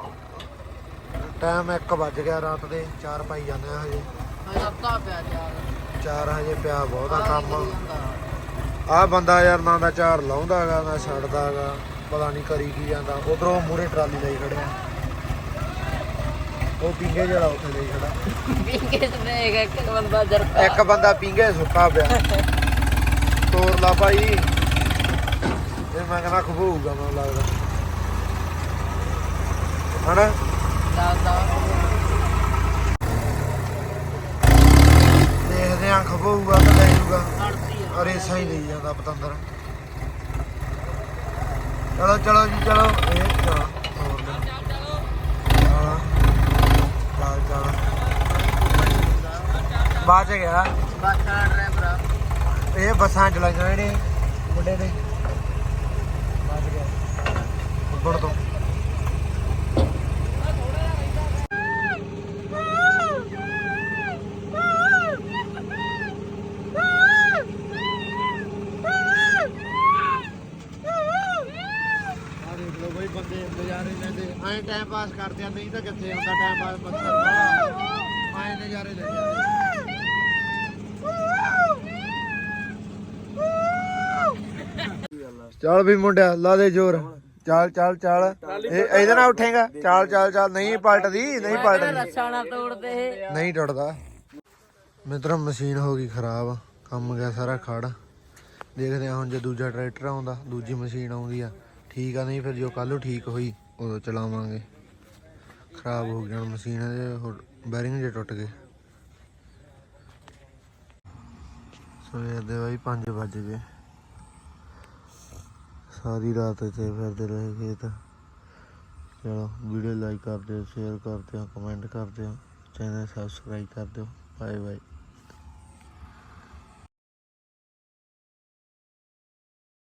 S1: ਟਾਈਮ 1 ਵੱਜ ਗਿਆ ਰਾਤ ਦੇ 4 ਪਾਈ ਜਾਂਦੇ ਆ ਹਜੇ।
S2: ਹਜ਼ਾਰ ਪਿਆ ਯਾਰ
S1: 4 ਹਜੇ ਪਿਆ ਬਹੁਤਾ ਕੰਮ। ਆ ਬੰਦਾ ਯਾਰ ਨਾ ਦਾ ਚਾਰ ਲਾਉਂਦਾਗਾ ਨਾ ਛੱਡਦਾਗਾ ਪਤਾ ਨਹੀਂ ਕਰੀ ਕੀ ਜਾਂਦਾ। ਉਧਰੋਂ ਮੂਰੇ ਟਰਾਲੀ ਲਈ ਖੜਿਆ। ਉਹ ਪਿੰਗੇ ਜਿਹੜਾ ਉੱਥੇ ਲਈ ਖੜਾ।
S2: ਪਿੰਗੇ ਇੱਕ ਬੰਦਾ ਜਰਦਾ
S1: ਇੱਕ ਬੰਦਾ ਪਿੰਗੇ ਸੁੱਤਾ ਪਿਆ। ਤੋਰ ਲਾ ਭਾਈ। ਇਹ ਮੈਂ ਕਹਿੰਦਾ ਖਬੂਗਾ ਮੈਨੂੰ ਲੱਗਦਾ। ਹਣਾ ਦੇਖਦੇ ਆਂ ਖਬੂਗਾ ਤਾਂ ਲੈ ਜੂਗਾ ਅਰੇ ਸਹੀ ਲਈ ਜਾਂਦਾ ਪਤੰਦਰ। ਚਲੋ ਚਲੋ ਜੀ, ਚਲੋ। ਇਹ ਚਲੋ ਤੋਰ ਲੈ ਚਲੋ ਚੱਲ ਚੱਲ ਬਾਅਦ ਚ ਗਿਆ।
S2: ਬਾਸਾ ਡਰਾਈਵਰ
S1: ਇਹ ਬੱਸਾਂ ਚਲਾਈਆਂ ਨੇ ਮੁੰਡੇ ਨੇ। ਬਚ ਗਿਆ। ਉੱਪਰ ਤੋਂ। ਐਂ ਟਾਈਮ ਪਾਸ ਕਰਦੇ ਆ ਨਹੀਂ ਤਾਂ ਕਿੱਥੇ ਹੁੰਦਾ ਟਾਈਮ ਪਾਸ ਵਾਲਾ ਐਂ ਨਜ਼ਾਰੇ ਲੈਂਦੇ ਆ ਚੱਲ ਵੀ ਮੁੰਡਿਆ ਲਾ ਦੇ ਜ਼ੋਰ। ਚੱਲ ਚੱਲ ਚੱਲ। ਇਹ ਇਹਦੇ ਨਾਲ ਉੱਠੇਗਾ। ਚੱਲ ਚੱਲ ਚੱਲ। ਨਹੀਂ ਪਲਟਦੀ ਨਹੀਂ ਪਲਟਦੀ।
S2: ਤੋੜਦੇ ਇਹ।
S1: ਨਹੀਂ ਟੁੱਟਦਾ। ਮਿੱਤਰ ਮਸ਼ੀਨ ਹੋ ਗਈ ਖਰਾਬ। ਕੰਮ ਗਿਆ ਸਾਰਾ ਖੜ। ਦੇਖਦੇ ਹਾਂ ਹੁਣ ਜੇ ਦੂਜਾ ਟਰੈਕਟਰ ਆਉਂਦਾ ਦੂਜੀ ਮਸ਼ੀਨ ਆਉਂਦੀ ਆ। ਠੀਕ ਆ ਨਹੀਂ ਫਿਰ ਜੋ ਕੱਲ ਨੂੰ ਠੀਕ ਹੋਈ ਉਦੋਂ ਚਲਾਵਾਂਗੇ। ਖਰਾਬ ਹੋ ਗਿਆ ਮਸ਼ੀਨ ਦੇ ਬੈਰਿੰਗ ਜੇ ਟੁੱਟ ਗਏ। ਸਵੇਰ ਦੇ ਬਾਈ 5 ਵਜ ਗਏ। ਸਾਰੀ ਰਾਤ ਇੱਥੇ ਫਿਰਦੇ ਰਹੇ ਖੇਤ। ਚਲੋ ਵੀਡੀਓ ਲਾਈਕ ਕਰ ਦਿਓ ਸ਼ੇਅਰ ਕਰ ਦਿਓ ਕਮੈਂਟ ਕਰ ਦਿਓ ਚੈਨਲ ਸਬਸਕ੍ਰਾਈਬ ਕਰ ਦਿਓ। Bye bye